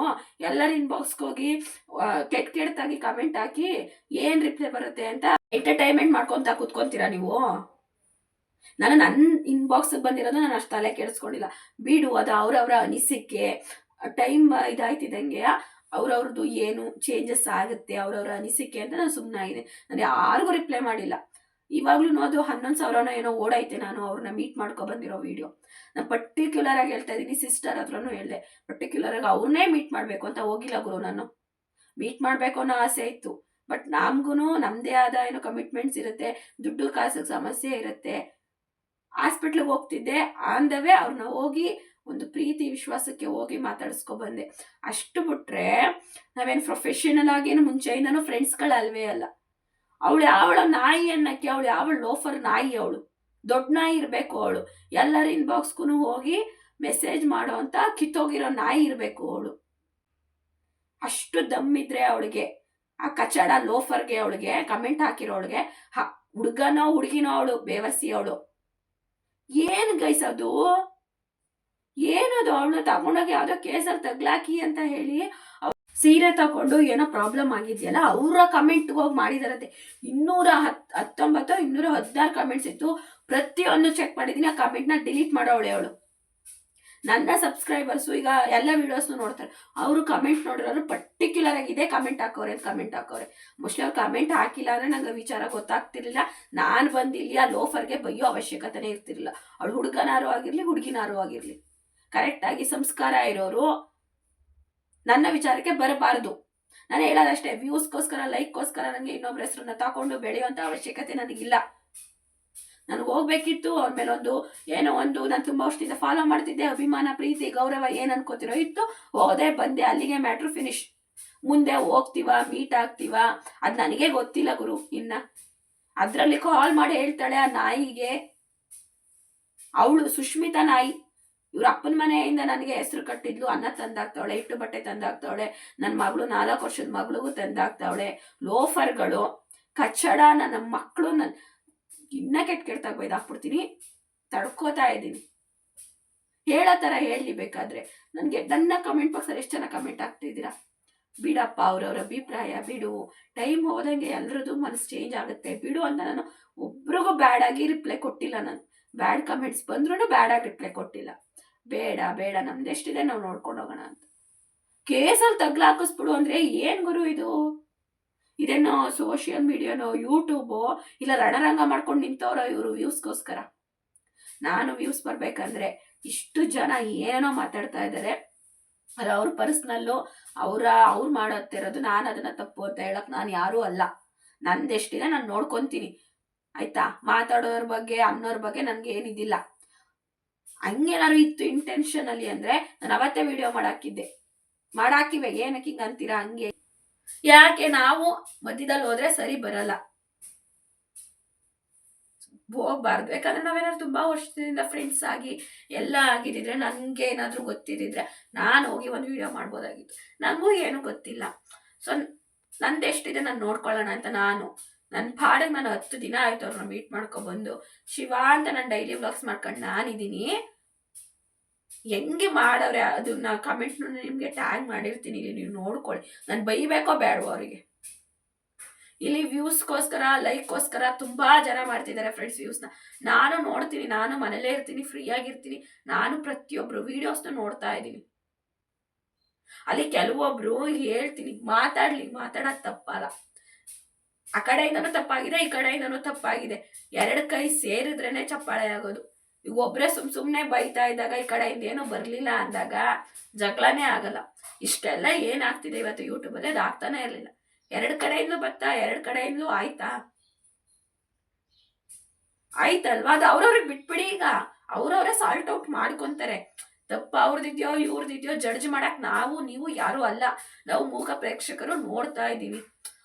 ಎಲ್ಲರ ಇನ್ಬಾಕ್ಸ್ಗೆ ಹೋಗಿ ಕೆಟ್ಟ ಕೆಟ್ಟದಾಗಿ ಕಮೆಂಟ್ ಹಾಕಿ ಏನು ರಿಪ್ಲೈ ಬರುತ್ತೆ ಅಂತ ಎಂಟರ್ಟೈನ್ಮೆಂಟ್ ಮಾಡ್ಕೊತ ಕೂತ್ಕೊಂತೀರಾ ನೀವು? ನಾನು ನನ್ನ ಇನ್ಬಾಕ್ಸ್ಗೆ ಬಂದಿರೋದು ನಾನು ಅಷ್ಟು ತಲೆ ಕೆಡಿಸ್ಕೊಂಡಿಲ್ಲ. ಬಿಡು, ಅದು ಅವ್ರವ್ರ ಅನಿಸಿಕೆ. ಟೈಮ್ ಇದಾಯ್ತಿದ್ದಂಗೆ ಅವ್ರವ್ರದ್ದು ಏನು ಚೇಂಜಸ್ ಆಗುತ್ತೆ, ಅವ್ರವ್ರ ಅನಿಸಿಕೆ ಅಂತ ನಾನು ಸುಮ್ಮನಾಗಿದೆ ನಾನು ಯಾರಿಗೂ ರಿಪ್ಲೈ ಮಾಡಿಲ್ಲ. ಇವಾಗ್ಲೂ ಅದು ಹನ್ನೊಂದು ಸಾವಿರನೋ ಏನೋ ಓಡೈತೆ ನಾನು ಅವ್ರನ್ನ ಮೀಟ್ ಮಾಡ್ಕೊ ಬಂದಿರೋ ವಿಡಿಯೋ ನಾನು ಪರ್ಟಿಕ್ಯುಲರ್ ಆಗಿ ಹೇಳ್ತಾ ಇದ್ದೀನಿ ಸಿಸ್ಟರ್ ಹತ್ರನೂ ಹೇಳಿದೆ. ಪರ್ಟಿಕ್ಯುಲರ್ ಆಗಿ ಅವ್ರನ್ನೇ ಮೀಟ್ ಮಾಡಬೇಕು ಅಂತ ಹೋಗಿಲ್ಲ ಗುರು ನಾನು. ಮೀಟ್ ಮಾಡಬೇಕು ಅನ್ನೋ ಆಸೆ ಇತ್ತು. ಬಟ್ ನಮ್ಗೂ ನಮ್ಮದೇ ಆದ ಏನೋ ಕಮಿಟ್ಮೆಂಟ್ಸ್ ಇರುತ್ತೆ, ದುಡ್ಡು ಕಾಸಿಗೆ ಸಮಸ್ಯೆ ಇರುತ್ತೆ. ಹಾಸ್ಪಿಟ್ಲಿಗೆ ಹೋಗ್ತಿದ್ದೆ ಆನ್ ದ ವೇ ಅವ್ರನ್ನ ಹೋಗಿ ಒಂದು ಪ್ರೀತಿ, ವಿಶ್ವಾಸಕ್ಕೆ ಹೋಗಿ ಮಾತಾಡಿಸ್ಕೊ ಬಂದೆ. ಅಷ್ಟು ಬಿಟ್ರೆ ನಾವೇನು ಪ್ರೊಫೆಷನಲ್ ಆಗೇನು ಮುಂಚೆಯಿಂದನೂ ಫ್ರೆಂಡ್ಸ್ಗಳಲ್ವೇ ಅಲ್ಲ. ಅವಳು ಯಾವಳ ನಾಯಿ ಅನ್ನಕ್ಕೆ ಅವಳು ಯಾವ ಲೋಫರ್ ನಾಯಿ ಅವಳು. ದೊಡ್ಡ ನಾಯಿ ಇರಬೇಕು ಅವಳು. ಎಲ್ಲರ ಇನ್ಬಾಕ್ಸ್ಗೂ ಹೋಗಿ ಮೆಸೇಜ್ ಮಾಡೋ ಅಂತ ಕಿತ್ತೋಗಿರೋ ನಾಯಿ ಇರಬೇಕು ಅವಳು. ಅಷ್ಟು ದಮ್ಮಿದ್ರೆ ಅವಳಿಗೆ, ಆ ಕಚಡ ಲೋಫರ್ಗೆ ಅವಳಿಗೆ ಕಮೆಂಟ್ ಹಾಕಿರೋಳಿಗೆ ಹ, ಹುಡುಗನೋ ಹುಡುಗಿನೋ ಅವಳು ಬೇವಸಿ ಅವಳು. ಏನು ಗೈಸೋದು ಏನದು ಅವಳು? ತಗೊಂಡೋಗಿ ಯಾವುದೋ ಕೇಸಲ್ಲಿ ತಗ್ಲಾಕಿ ಅಂತ ಹೇಳಿ ಸೀರೆ ತಗೊಂಡು ಏನೋ ಪ್ರಾಬ್ಲಮ್ ಆಗಿದೆಯಲ್ಲ, ಅವರ ಕಮೆಂಟ್ಗೆ ಹೋಗಿ ಮಾಡಿದಾರಂತೆ. ಇನ್ನೂರ ಹತ್, ಹತ್ತೊಂಬತ್ತು ಇನ್ನೂರ ಹದಿನಾರು ಕಮೆಂಟ್ಸ್ ಇತ್ತು. ಪ್ರತಿಯೊಂದು ಚೆಕ್ ಮಾಡಿದ್ದೀನಿ ಆ ಕಮೆಂಟ್ನ ಡಿಲೀಟ್ ಮಾಡೋಳೆ ಅವಳು. ನನ್ನ ಸಬ್ಸ್ಕ್ರೈಬರ್ಸು ಈಗ ಎಲ್ಲ ವಿಡಿಯೋಸ್ನು ನೋಡ್ತಾರೆ. ಅವರು ಕಮೆಂಟ್ ನೋಡಿರೋರು ಪರ್ಟಿಕ್ಯುಲರ್ ಆಗಿ ಇದೇ ಕಮೆಂಟ್ ಹಾಕೋರೆ ಅಂತ ಕಮೆಂಟ್ ಹಾಕೋರೆ. ಮೋಸ್ಟ್ಲಿ ಅವ್ರು ಕಮೆಂಟ್ ಹಾಕಿಲ್ಲ ಅಂದರೆ ನಂಗೆ ವಿಚಾರ ಗೊತ್ತಾಗ್ತಿರ್ಲಿಲ್ಲ. ನಾನು ಬಂದಿಲ್ಲಿ ಆ ಲೋಫರ್ಗೆ ಬೈಯೋ ಅವಶ್ಯಕತೆನೇ ಇರ್ತಿರ್ಲಿಲ್ಲ. ಅವಳು ಹುಡುಗನಾರು ಆಗಿರಲಿ, ಹುಡುಗಿನಾರು ಆಗಿರಲಿ. ಕರೆಕ್ಟಾಗಿ ಸಂಸ್ಕಾರ ಇರೋರು ನನ್ನ ವಿಚಾರಕ್ಕೆ ಬರಬಾರದು. ನಾನು ಹೇಳೋದಷ್ಟೇ ವ್ಯೂಸ್ಗೋಸ್ಕರ ಲೈಕ್ಗೋಸ್ಕರ ನನಗೆ ಇನ್ನೊಬ್ಬರ ಹೆಸರನ್ನ ತಗೊಂಡು ಬೆಳೆಯುವಂಥ ಅವಶ್ಯಕತೆ ನನಗಿಲ್ಲ. ನನಗೆ ಹೋಗ್ಬೇಕಿತ್ತು, ಅವ್ರ ಮೇಲೆ ಒಂದು ಏನೋ ಒಂದು ನಾನು ತುಂಬ ವರ್ಷದಿಂದ ಫಾಲೋ ಮಾಡ್ತಿದ್ದೆ, ಅಭಿಮಾನ, ಪ್ರೀತಿ, ಗೌರವ ಏನು ಅನ್ಕೋತಿರೋ ಇತ್ತು, ಹೋದೆ, ಬಂದೆ, ಅಲ್ಲಿಗೆ ಮ್ಯಾಟ್ರ್ ಫಿನಿಶ್ ಮುಂದೆ ಹೋಗ್ತೀವ ಮೀಟ್ ಆಗ್ತೀವ, ಅದು ನನಗೆ ಗೊತ್ತಿಲ್ಲ ಗುರು, ಇನ್ನ. ಅದರಲ್ಲಿ ಕಾಲ್ ಮಾಡಿ ಹೇಳ್ತಾಳೆ ಆ ನಾಯಿಗೆ. ಅವಳು ಸುಷ್ಮಿತಾ ನಾಯಿ. ಇವ್ರ ಅಪ್ಪನ ಮನೆಯಿಂದ ನನಗೆ ಹೆಸರು ಕಟ್ಟಿದ್ಲು, ಅನ್ನ ತಂದಾಕ್ತಾವಳೆ ಇಟ್ಟು ಬಟ್ಟೆ ತಂದಾಕ್ತಾವಳೆ ನನ್ನ ಮಗಳು ನಾಲ್ಕು ವರ್ಷದ ಮಗಳಿಗೂ ತಂದಾಕ್ತಾವಳೆ, ಲೋಫರ್ಗಳು, ಕಚ್ಚಡ, ನನ್ನ ಮಕ್ಕಳು ನನ್ನ ಇನ್ನ ಕೆಟ್ಟ ಕೆಟ್ಟಾಗ ಬೈದಾಕ್ಬಿಡ್ತೀನಿ ತಡ್ಕೋತಾ ಇದ್ದೀನಿ. ಹೇಳೋ ಥರ ಹೇಳಲಿ ಬೇಕಾದ್ರೆ ನನಗೆ ನನ್ನ ಕಮೆಂಟ್ ಬಾಕ್ಸಲ್ಲಿ ಎಷ್ಟು ಜನ ಕಮೆಂಟ್ ಆಗ್ತಿದ್ದೀರಾ ಬಿಡಪ್ಪ, ಅವ್ರವ್ರ ಅಭಿಪ್ರಾಯ ಬಿಡು. ಟೈಮ್ ಹೋದಂಗೆ ಎಲ್ಲರದ್ದು ಮನಸ್ಸು ಚೇಂಜ್ ಆಗುತ್ತೆ. ಬಿಡು ಅಂತ ನಾನು ಒಬ್ರಿಗೂ ಬ್ಯಾಡ್ ಆಗಿ ರಿಪ್ಲೈ ಕೊಟ್ಟಿಲ್ಲ ನಾನು. ಬ್ಯಾಡ್ ಕಮೆಂಟ್ಸ್ ಬಂದ್ರೂ ಬ್ಯಾಡ್ ಆಗಿ ರಿಪ್ಲೈ ಕೊಟ್ಟಿಲ್ಲ. ಬೇಡ ಬೇಡ, ನಮ್ದೆಷ್ಟಿದೆ ನಾವು ನೋಡ್ಕೊಂಡು ಹೋಗೋಣ ಅಂತ. ಕೇಸಲ್ಲಿ ತಗ್ಲ ಹಾಕಿಸ್ಬಿಡು ಅಂದರೆ ಏನು ಗುರು ಇದು? ಇದೇನೋ ಸೋಷಿಯಲ್ ಮೀಡಿಯಾನೋ ಯೂಟ್ಯೂಬೋ ಇಲ್ಲ ರಣರಂಗ ಮಾಡ್ಕೊಂಡು ನಿಂತವ್ರೋ ಇವರು ವ್ಯೂಸ್ಗೋಸ್ಕರ ನಾನು ವ್ಯೂಸ್ ಬರ್ಬೇಕಂದ್ರೆ ಇಷ್ಟು ಜನ ಏನೋ ಮಾತಾಡ್ತಾ ಇದ್ದಾರೆ ಅದು ಅವ್ರ ಪರ್ಸ್ನಲ್ಲು ಅವರ ಅವ್ರು ಮಾಡತ್ತಿರೋದು ನಾನು ಅದನ್ನ ತಪ್ಪು ಅಂತ ಹೇಳಕ್ ನಾನು ಯಾರೂ ಅಲ್ಲ. ನಂದೆಷ್ಟಿದೆ ನಾನು ನೋಡ್ಕೊತೀನಿ. ಆಯ್ತಾ? ಮಾತಾಡೋರ ಬಗ್ಗೆ, ಅನ್ನೋರ ಬಗ್ಗೆ ನನಗೆ ಏನಿದಿಲ್ಲ. ಹಂಗೇನಾದ್ರು ಇತ್ತು ಇಂಟೆನ್ಷನಲ್ಲಿ ಅಂದ್ರೆ ನಾನು ಅವತ್ತೇ ವಿಡಿಯೋ ಮಾಡಾಕಿದ್ದೆ. ಮಾಡಾಕಿವೆ, ಏನಕ್ಕೆ ಹಿಂಗ ಅಂತೀರಾ ಹಂಗೆ. ಯಾಕೆ ನಾವು ಮಧ್ಯದಲ್ಲಿ ಹೋದ್ರೆ ಸರಿ ಬರಲ್ಲ. ಹೋಗ್ಬಾರ್ದು. ಯಾಕಂದ್ರೆ ನಾವೇನಾದ್ರು ತುಂಬಾ ವರ್ಷದಿಂದ ಫ್ರೆಂಡ್ಸ್ ಆಗಿ ಎಲ್ಲ ಆಗಿದ್ದಿದ್ರೆ ನನ್ಗೆ ಏನಾದ್ರೂ ಗೊತ್ತಿದ್ರೆ ನಾನು ಹೋಗಿ ಒಂದು ವಿಡಿಯೋ ಮಾಡ್ಬೋದಾಗಿತ್ತು. ನನಗೂ ಏನು ಗೊತ್ತಿಲ್ಲ. ಸೊ ನಂದೆಷ್ಟಿದೆ ನಾನು ನೋಡ್ಕೊಳ್ಳೋಣ ಅಂತ ನಾನು. ನನ್ನ ಪಾಡಿಗೆ ನಾನು ಹತ್ತು ದಿನ ಆಯ್ತು ಅವ್ರನ್ನ ಮೀಟ್ ಮಾಡ್ಕೊಬಂದು ಶಿವ ಅಂತ ನಾನು ಡೈಲಿ ವ್ಲಾಗ್ಸ್ ಮಾಡ್ಕೊಂಡು ನಾನಿದ್ದೀನಿ ಹೆಂಗೆ ಮಾಡವ್ರೆ? ಅದನ್ನ ಕಮೆಂಟ್ ನಿಮಗೆ ಟ್ಯಾಗ್ ಮಾಡಿರ್ತೀನಿ. ನೀವು ನೋಡ್ಕೊಳ್ಳಿ. ನಾನು ಬೈಬೇಕೋ ಬೇಡವೋ ಅವರಿಗೆ? ಇಲ್ಲಿ ವ್ಯೂಸ್ಗೋಸ್ಕರ ಲೈಕ್ಗೋಸ್ಕರ ತುಂಬಾ ಜನ ಮಾಡ್ತಿದ್ದಾರೆ ಫ್ರೆಂಡ್ಸ್ ವ್ಯೂಸ್ನ ನಾನು ನೋಡ್ತೀನಿ. ನಾನು ಮನೇಲೇ ಇರ್ತೀನಿ ಫ್ರೀ ಆಗಿರ್ತೀನಿ ನಾನು ಪ್ರತಿಯೊಬ್ಬರು ವಿಡಿಯೋಸ್ನ ನೋಡ್ತಾ ಇದ್ದೀನಿ. ಅಲ್ಲಿ ಕೆಲವೊಬ್ರು ಹೇಳ್ತೀನಿ, ಮಾತಾಡ್ಲಿ. ಮಾತಾಡೋದು ತಪ್ಪಲ್ಲ. ಆ ಕಡೆಯಿಂದನೂ ತಪ್ಪಾಗಿದೆ, ಈ ಕಡೆಯಿಂದನೂ ತಪ್ಪಾಗಿದೆ. ಎರಡು ಕೈ ಸೇರಿದ್ರೇನೆ ಚಪ್ಪಾಳೆ ಆಗೋದು. ಒಬ್ಬರೇ ಸುಮ್ ಸುಮ್ಮನೆ ಬೈತಾ ಇದ್ದಾಗ ಈ ಕಡೆ ಏನೋ ಬರಲಿಲ್ಲ ಅಂದಾಗ ಜಗಳನೇ ಆಗಲ್ಲ. ಇಷ್ಟೆಲ್ಲ ಏನಾಗ್ತಿದೆ ಇವತ್ತು ಯೂಟ್ಯೂಬಲ್ಲಿ ಅದು ಆಗ್ತಾನೆ ಇರಲಿಲ್ಲ. ಎರಡು ಕಡೆಯಿಂದಲೂ ಬತ್ತಾ ಎರಡು ಕಡೆಯಿಂದಲೂ ಆಯ್ತಾ? ಆಯ್ತಲ್ವಾ? ಅದು ಅವ್ರವ್ರಿಗೆ ಬಿಟ್ಬಿಡಿ ಈಗ. ಅವ್ರವ್ರೇ ಸಾಲ್ಟ್ ಔಟ್ ಮಾಡ್ಕೊಂತಾರೆ. ತಪ್ಪು ಅವ್ರದಿದ್ಯೋ ಇವ್ರದಿದ್ಯೋ ಜಡ್ಜ್ ಮಾಡಕ್ ನಾವು, ನೀವು ಯಾರು ಅಲ್ಲ. ನಾವು ಮೂಕ ಪ್ರೇಕ್ಷಕರು ನೋಡ್ತಾ ಇದ್ದೀವಿ.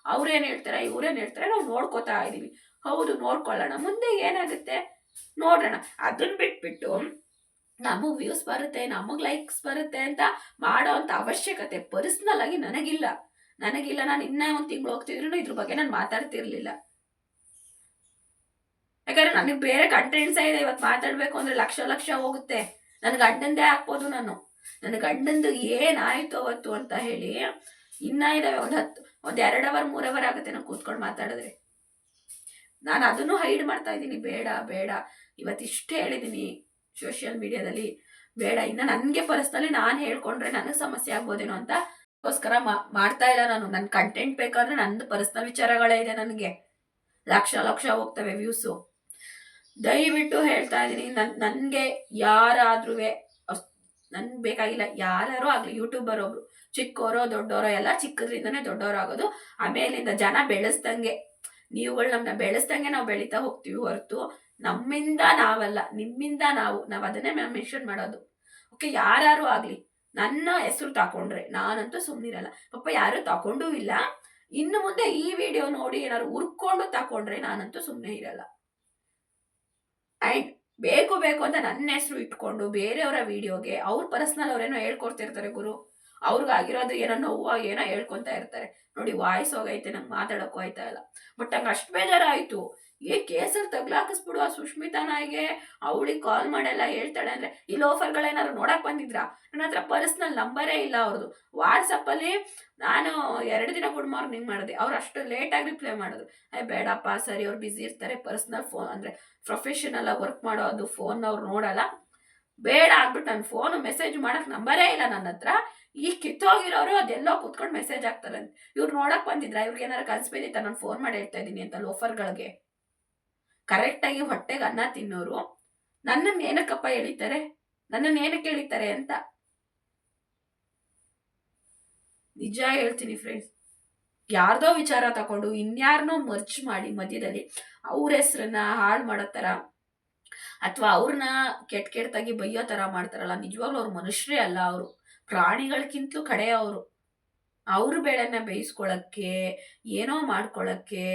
ಅವ್ರೇನ್ ಹೇಳ್ತಾರೆ, ಇವ್ರೇನ್ ಹೇಳ್ತಾರೆ, ನಾವು ನೋಡ್ಕೋತಾ ಇದೀವಿ ಹೌದು, ನೋಡ್ಕೊಳ್ಳೋಣ. ಮುಂದೆ ಏನಾಗುತ್ತೆ? ನೋಡೋಣ. ಅದನ್ನ ಬಿಟ್ಬಿಟ್ಟು ನಮಗ್ ವ್ಯೂಸ್ ಬರುತ್ತೆ, ನಮಗ್ ಲೈಕ್ಸ್ ಬರುತ್ತೆ ಅಂತ ಮಾಡೋ ಅಂತ ಅವಶ್ಯಕತೆ ಪರ್ಸ್ನಲ್ ಆಗಿ ನನಗಿಲ್ಲ. ನನಗಿಲ್ಲ, ನಾನು ಇನ್ನ ಒಂದ್ ತಿಂಗಳು ಹೋಗ್ತಿದ್ರು ಇದ್ರ ಬಗ್ಗೆ ನಾನು ಮಾತಾಡ್ತಿರ್ಲಿಲ್ಲ. ಯಾಕಂದ್ರೆ ನನಗೆ ಬೇರೆ ಕಂಟೆಂಟ್ಸ್ ಇದೆ ಇವತ್ತು ಮಾತಾಡ್ಬೇಕು ಅಂದ್ರೆ ಲಕ್ಷ ಲಕ್ಷ ಹೋಗುತ್ತೆ. ನನ್ನ ಗಂಡಂದೇ ಹಾಕ್ಬೋದು ನಾನು. ನನ್ನ ಗಂಡಂದು ಏನಾಯ್ತು ಅವತ್ತು ಅಂತ ಹೇಳಿ, ಇನ್ನ ಇದಾವೆ ಒಂದ್ ಹತ್ತು, ಒಂದ್ ಎರಡ್ ಅವರ್ ಮೂರ್ ಅವರ್ ಆಗುತ್ತೆ ನಾನು ಕೂತ್ಕೊಂಡು ಮಾತಾಡಿದ್ರೆ. ನಾನು ಅದನ್ನು ಹೈಡ್ ಮಾಡ್ತಾ ಇದ್ದೀನಿ. ಬೇಡ ಬೇಡ. ಇವತ್ತು ಇಷ್ಟೇ ಹೇಳಿದ್ದೀನಿ ಸೋಷಿಯಲ್ ಮೀಡಿಯಾದಲ್ಲಿ ಬೇಡ, ಇನ್ನು ನನಗೆ ಪರ್ಸ್ನಲಿ ನಾನು ಹೇಳ್ಕೊಂಡ್ರೆ ನನಗೆ ಸಮಸ್ಯೆ ಆಗ್ಬೋದೇನೋ ಅಂತ ಅದಕ್ಕೋಸ್ಕರ ಮಾಡ್ತಾ ಇಲ್ಲ ನಾನು. ನನ್ನ ಕಂಟೆಂಟ್ ಬೇಕಾದ್ರೆ ನಂದು ಪರ್ಸ್ನಲ್ ವಿಚಾರಗಳೇ ಇದೆ ನನಗೆ. ಲಕ್ಷ ಲಕ್ಷ ಹೋಗ್ತವೆ ವ್ಯೂಸು ದಯವಿಟ್ಟು ಹೇಳ್ತಾ ಇದ್ದೀನಿ, ನನ್, ನನಗೆ ಯಾರಾದ್ರೂ ನನ್ಗೆ ಬೇಕಾಗಿಲ್ಲ ಯಾರು ಆಗಲಿ ಯೂಟ್ಯೂಬರ್ ಒಬ್ರು ಚಿಕ್ಕವರೋ ದೊಡ್ಡವರೋ ಎಲ್ಲ ಚಿಕ್ಕದ್ರಿಂದನೇ ದೊಡ್ಡವರಾಗೋದು ಆಮೇಲಿಂದ ಜನ ಬೆಳೆಸ್ದಂಗೆ ನೀವುಗಳು ನಮ್ಮನ್ನ ಬೆಳೆಸ್ದಂಗೆ ನಾವು ಬೆಳೀತಾ ಹೋಗ್ತೀವಿ ಹೊರತು ನಮ್ಮಿಂದ ನಾವಲ್ಲ, ನಿಮ್ಮಿಂದ ನಾವು ನಾವು ಅದನ್ನೇ ಮೆನ್ಷನ್ ಮಾಡೋದು. ಓಕೆ ಯಾರು ಆಗಲಿ, ನನ್ನ ಹೆಸರು ತಕೊಂಡ್ರೆ, ನಾನಂತೂ ಸುಮ್ಮನಿರಲ್ಲ ಪಾಪ ಯಾರು ತಗೊಂಡೂ ಇಲ್ಲ. ಇನ್ನು ಮುಂದೆ ಈ ವಿಡಿಯೋ ನೋಡಿ ಏನಾದ್ರು ಉರ್ಕೊಂಡು ತಕೊಂಡ್ರೆ ನಾನಂತೂ ಸುಮ್ಮನೆ ಇರಲ್ಲ. ಆ್ಯಂಡ್ ಬೇಕು ಬೇಕು ಅಂತ ನನ್ನ ಹೆಸರು ಇಟ್ಕೊಂಡು ಬೇರೆಯವರ ವಿಡಿಯೋಗೆ ಅವ್ರ ಪರ್ಸ್ನಲ್ ಅವ್ರೇನೋ ಹೇಳ್ಕೊಡ್ತಿರ್ತಾರೆ ಗುರು. ಅವ್ರಿಗಾಗಿರೋದು ಏನೋ ನೋವು, ಏನೋ ಹೇಳ್ಕೊತಾ ಇರ್ತಾರೆ. ನೋಡಿ ವಾಯ್ಸ್ ಹೋಗೈತೆ, ನಂಗೆ ಮಾತಾಡೋಕ್ಕೂ ಆಯ್ತಾ ಇಲ್ಲ. ಬಟ್ ನಂಗೆ ಅಷ್ಟು ಬೇಜಾರಾಯಿತು. ಏ ಕೇಸಲ್ಲಿ ತಗ್ಲಾಕಿಸ್ಬಿಡು ಆ ಸುಷ್ಮಿತಾ ನಾಯಿಗೆ. ಅವಳಿಗೆ ಕಾಲ್ ಮಾಡೆಲ್ಲ, ಹೇಳ್ತಾಳೆ ಅಂದ್ರೆ, ಈ ಲೋಫರ್ಗಳೇನಾದ್ರು ನೋಡಕ್ ಬಂದಿದ್ರಾ? ನನ್ನ ಹತ್ರ ಪರ್ಸ್ನಲ್ ನಂಬರೇ ಇಲ್ಲ ಅವ್ರದ್ದು ವಾಟ್ಸಪ್ಪಲ್ಲಿ ನಾನು ಎರಡು ದಿನ ಗುಡ್ ಮಾರ್ನಿಂಗ್ ಮಾಡಿದೆ. ಅವ್ರು ಅಷ್ಟು ಲೇಟಾಗಿ ರಿಪ್ಲೈ ಮಾಡಿದ್ರು. ಏ ಬೇಡಪ್ಪ, ಸರಿ, ಅವ್ರು ಬ್ಯುಸಿ ಇರ್ತಾರೆ. ಪರ್ಸ್ನಲ್ ಫೋನ್ ಅಂದರೆ ಪ್ರೊಫೆಷನಲ್ ಆಗಿ ವರ್ಕ್ ಮಾಡೋದು ಫೋನ್ ಅವ್ರು ನೋಡಲ್ಲ. ಬೇಡ ಆಗ್ಬಿಟ್ಟು ನನ್ನ ಫೋನು ಮೆಸೇಜ್ ಮಾಡಕ್ ನಂಬರೇ ಇಲ್ಲ ನನ್ನ ಹತ್ರ. ಈ ಕಿತ್ತೋಗಿರೋರು ಅದೆಲ್ಲೋ ಕುತ್ಕೊಂಡು ಮೆಸೇಜ್ ಆಗ್ತಾರೆ ಇವ್ರು ನೋಡಕ್ ಬಂದಿದ್ರ, ಇವ್ರಿಗೆ ಏನಾರ ಕನ್ಸ್ ಬಿದ್ದಿತ್ತ ನಾನು ಫೋನ್ ಮಾಡಿ ಹೇಳ್ತಾ ಇದ್ದೀನಿ ಅಂತ ಲೋಫರ್ಗಳಿಗೆ ಕರೆಕ್ಟಾಗಿ ಹೊಟ್ಟೆಗೆ ಅನ್ನ ತಿನ್ನೋರು ನನ್ನನ್ನು ಏನಕ್ಕಪ್ಪ ಎಳಿತಾರೆ ನನ್ನನ್ನು ಏನಕ್ಕೆ ಎಳಿತಾರೆ ಅಂತ. ನಿಜ ಹೇಳ್ತೀನಿ ಫ್ರೆಂಡ್ಸ್ ಯಾರ್ದೋ ವಿಚಾರ ತಗೊಂಡು ಇನ್ಯಾರನೋ ಮರ್ಚ್ ಮಾಡಿ ಮಧ್ಯದಲ್ಲಿ ಅವ್ರ ಹೆಸ್ರನ್ನ ಹಾಳು ಮಾಡೋ ಥರ ಅಥವಾ ಅವ್ರನ್ನ ಕೆಟ್ಟ ಕೆಟ್ಟದಾಗಿ ಬೈಯೋ ಥರ ಮಾಡ್ತಾರಲ್ಲ, ನಿಜವಾಗ್ಲೂ ಅವ್ರು ಮನುಷ್ಯರೇ ಅಲ್ಲ ಅವರು. ಪ್ರಾಣಿಗಳಕ್ಕಿಂತಲೂ ಕಡೆ ಅವರು ಅವ್ರ ಬೆಳೆನ ಬೇಯಿಸ್ಕೊಳ್ಳೋಕ್ಕೆ ಏನೋ ಮಾಡ್ಕೊಳ್ಳೋಕ್ಕೆ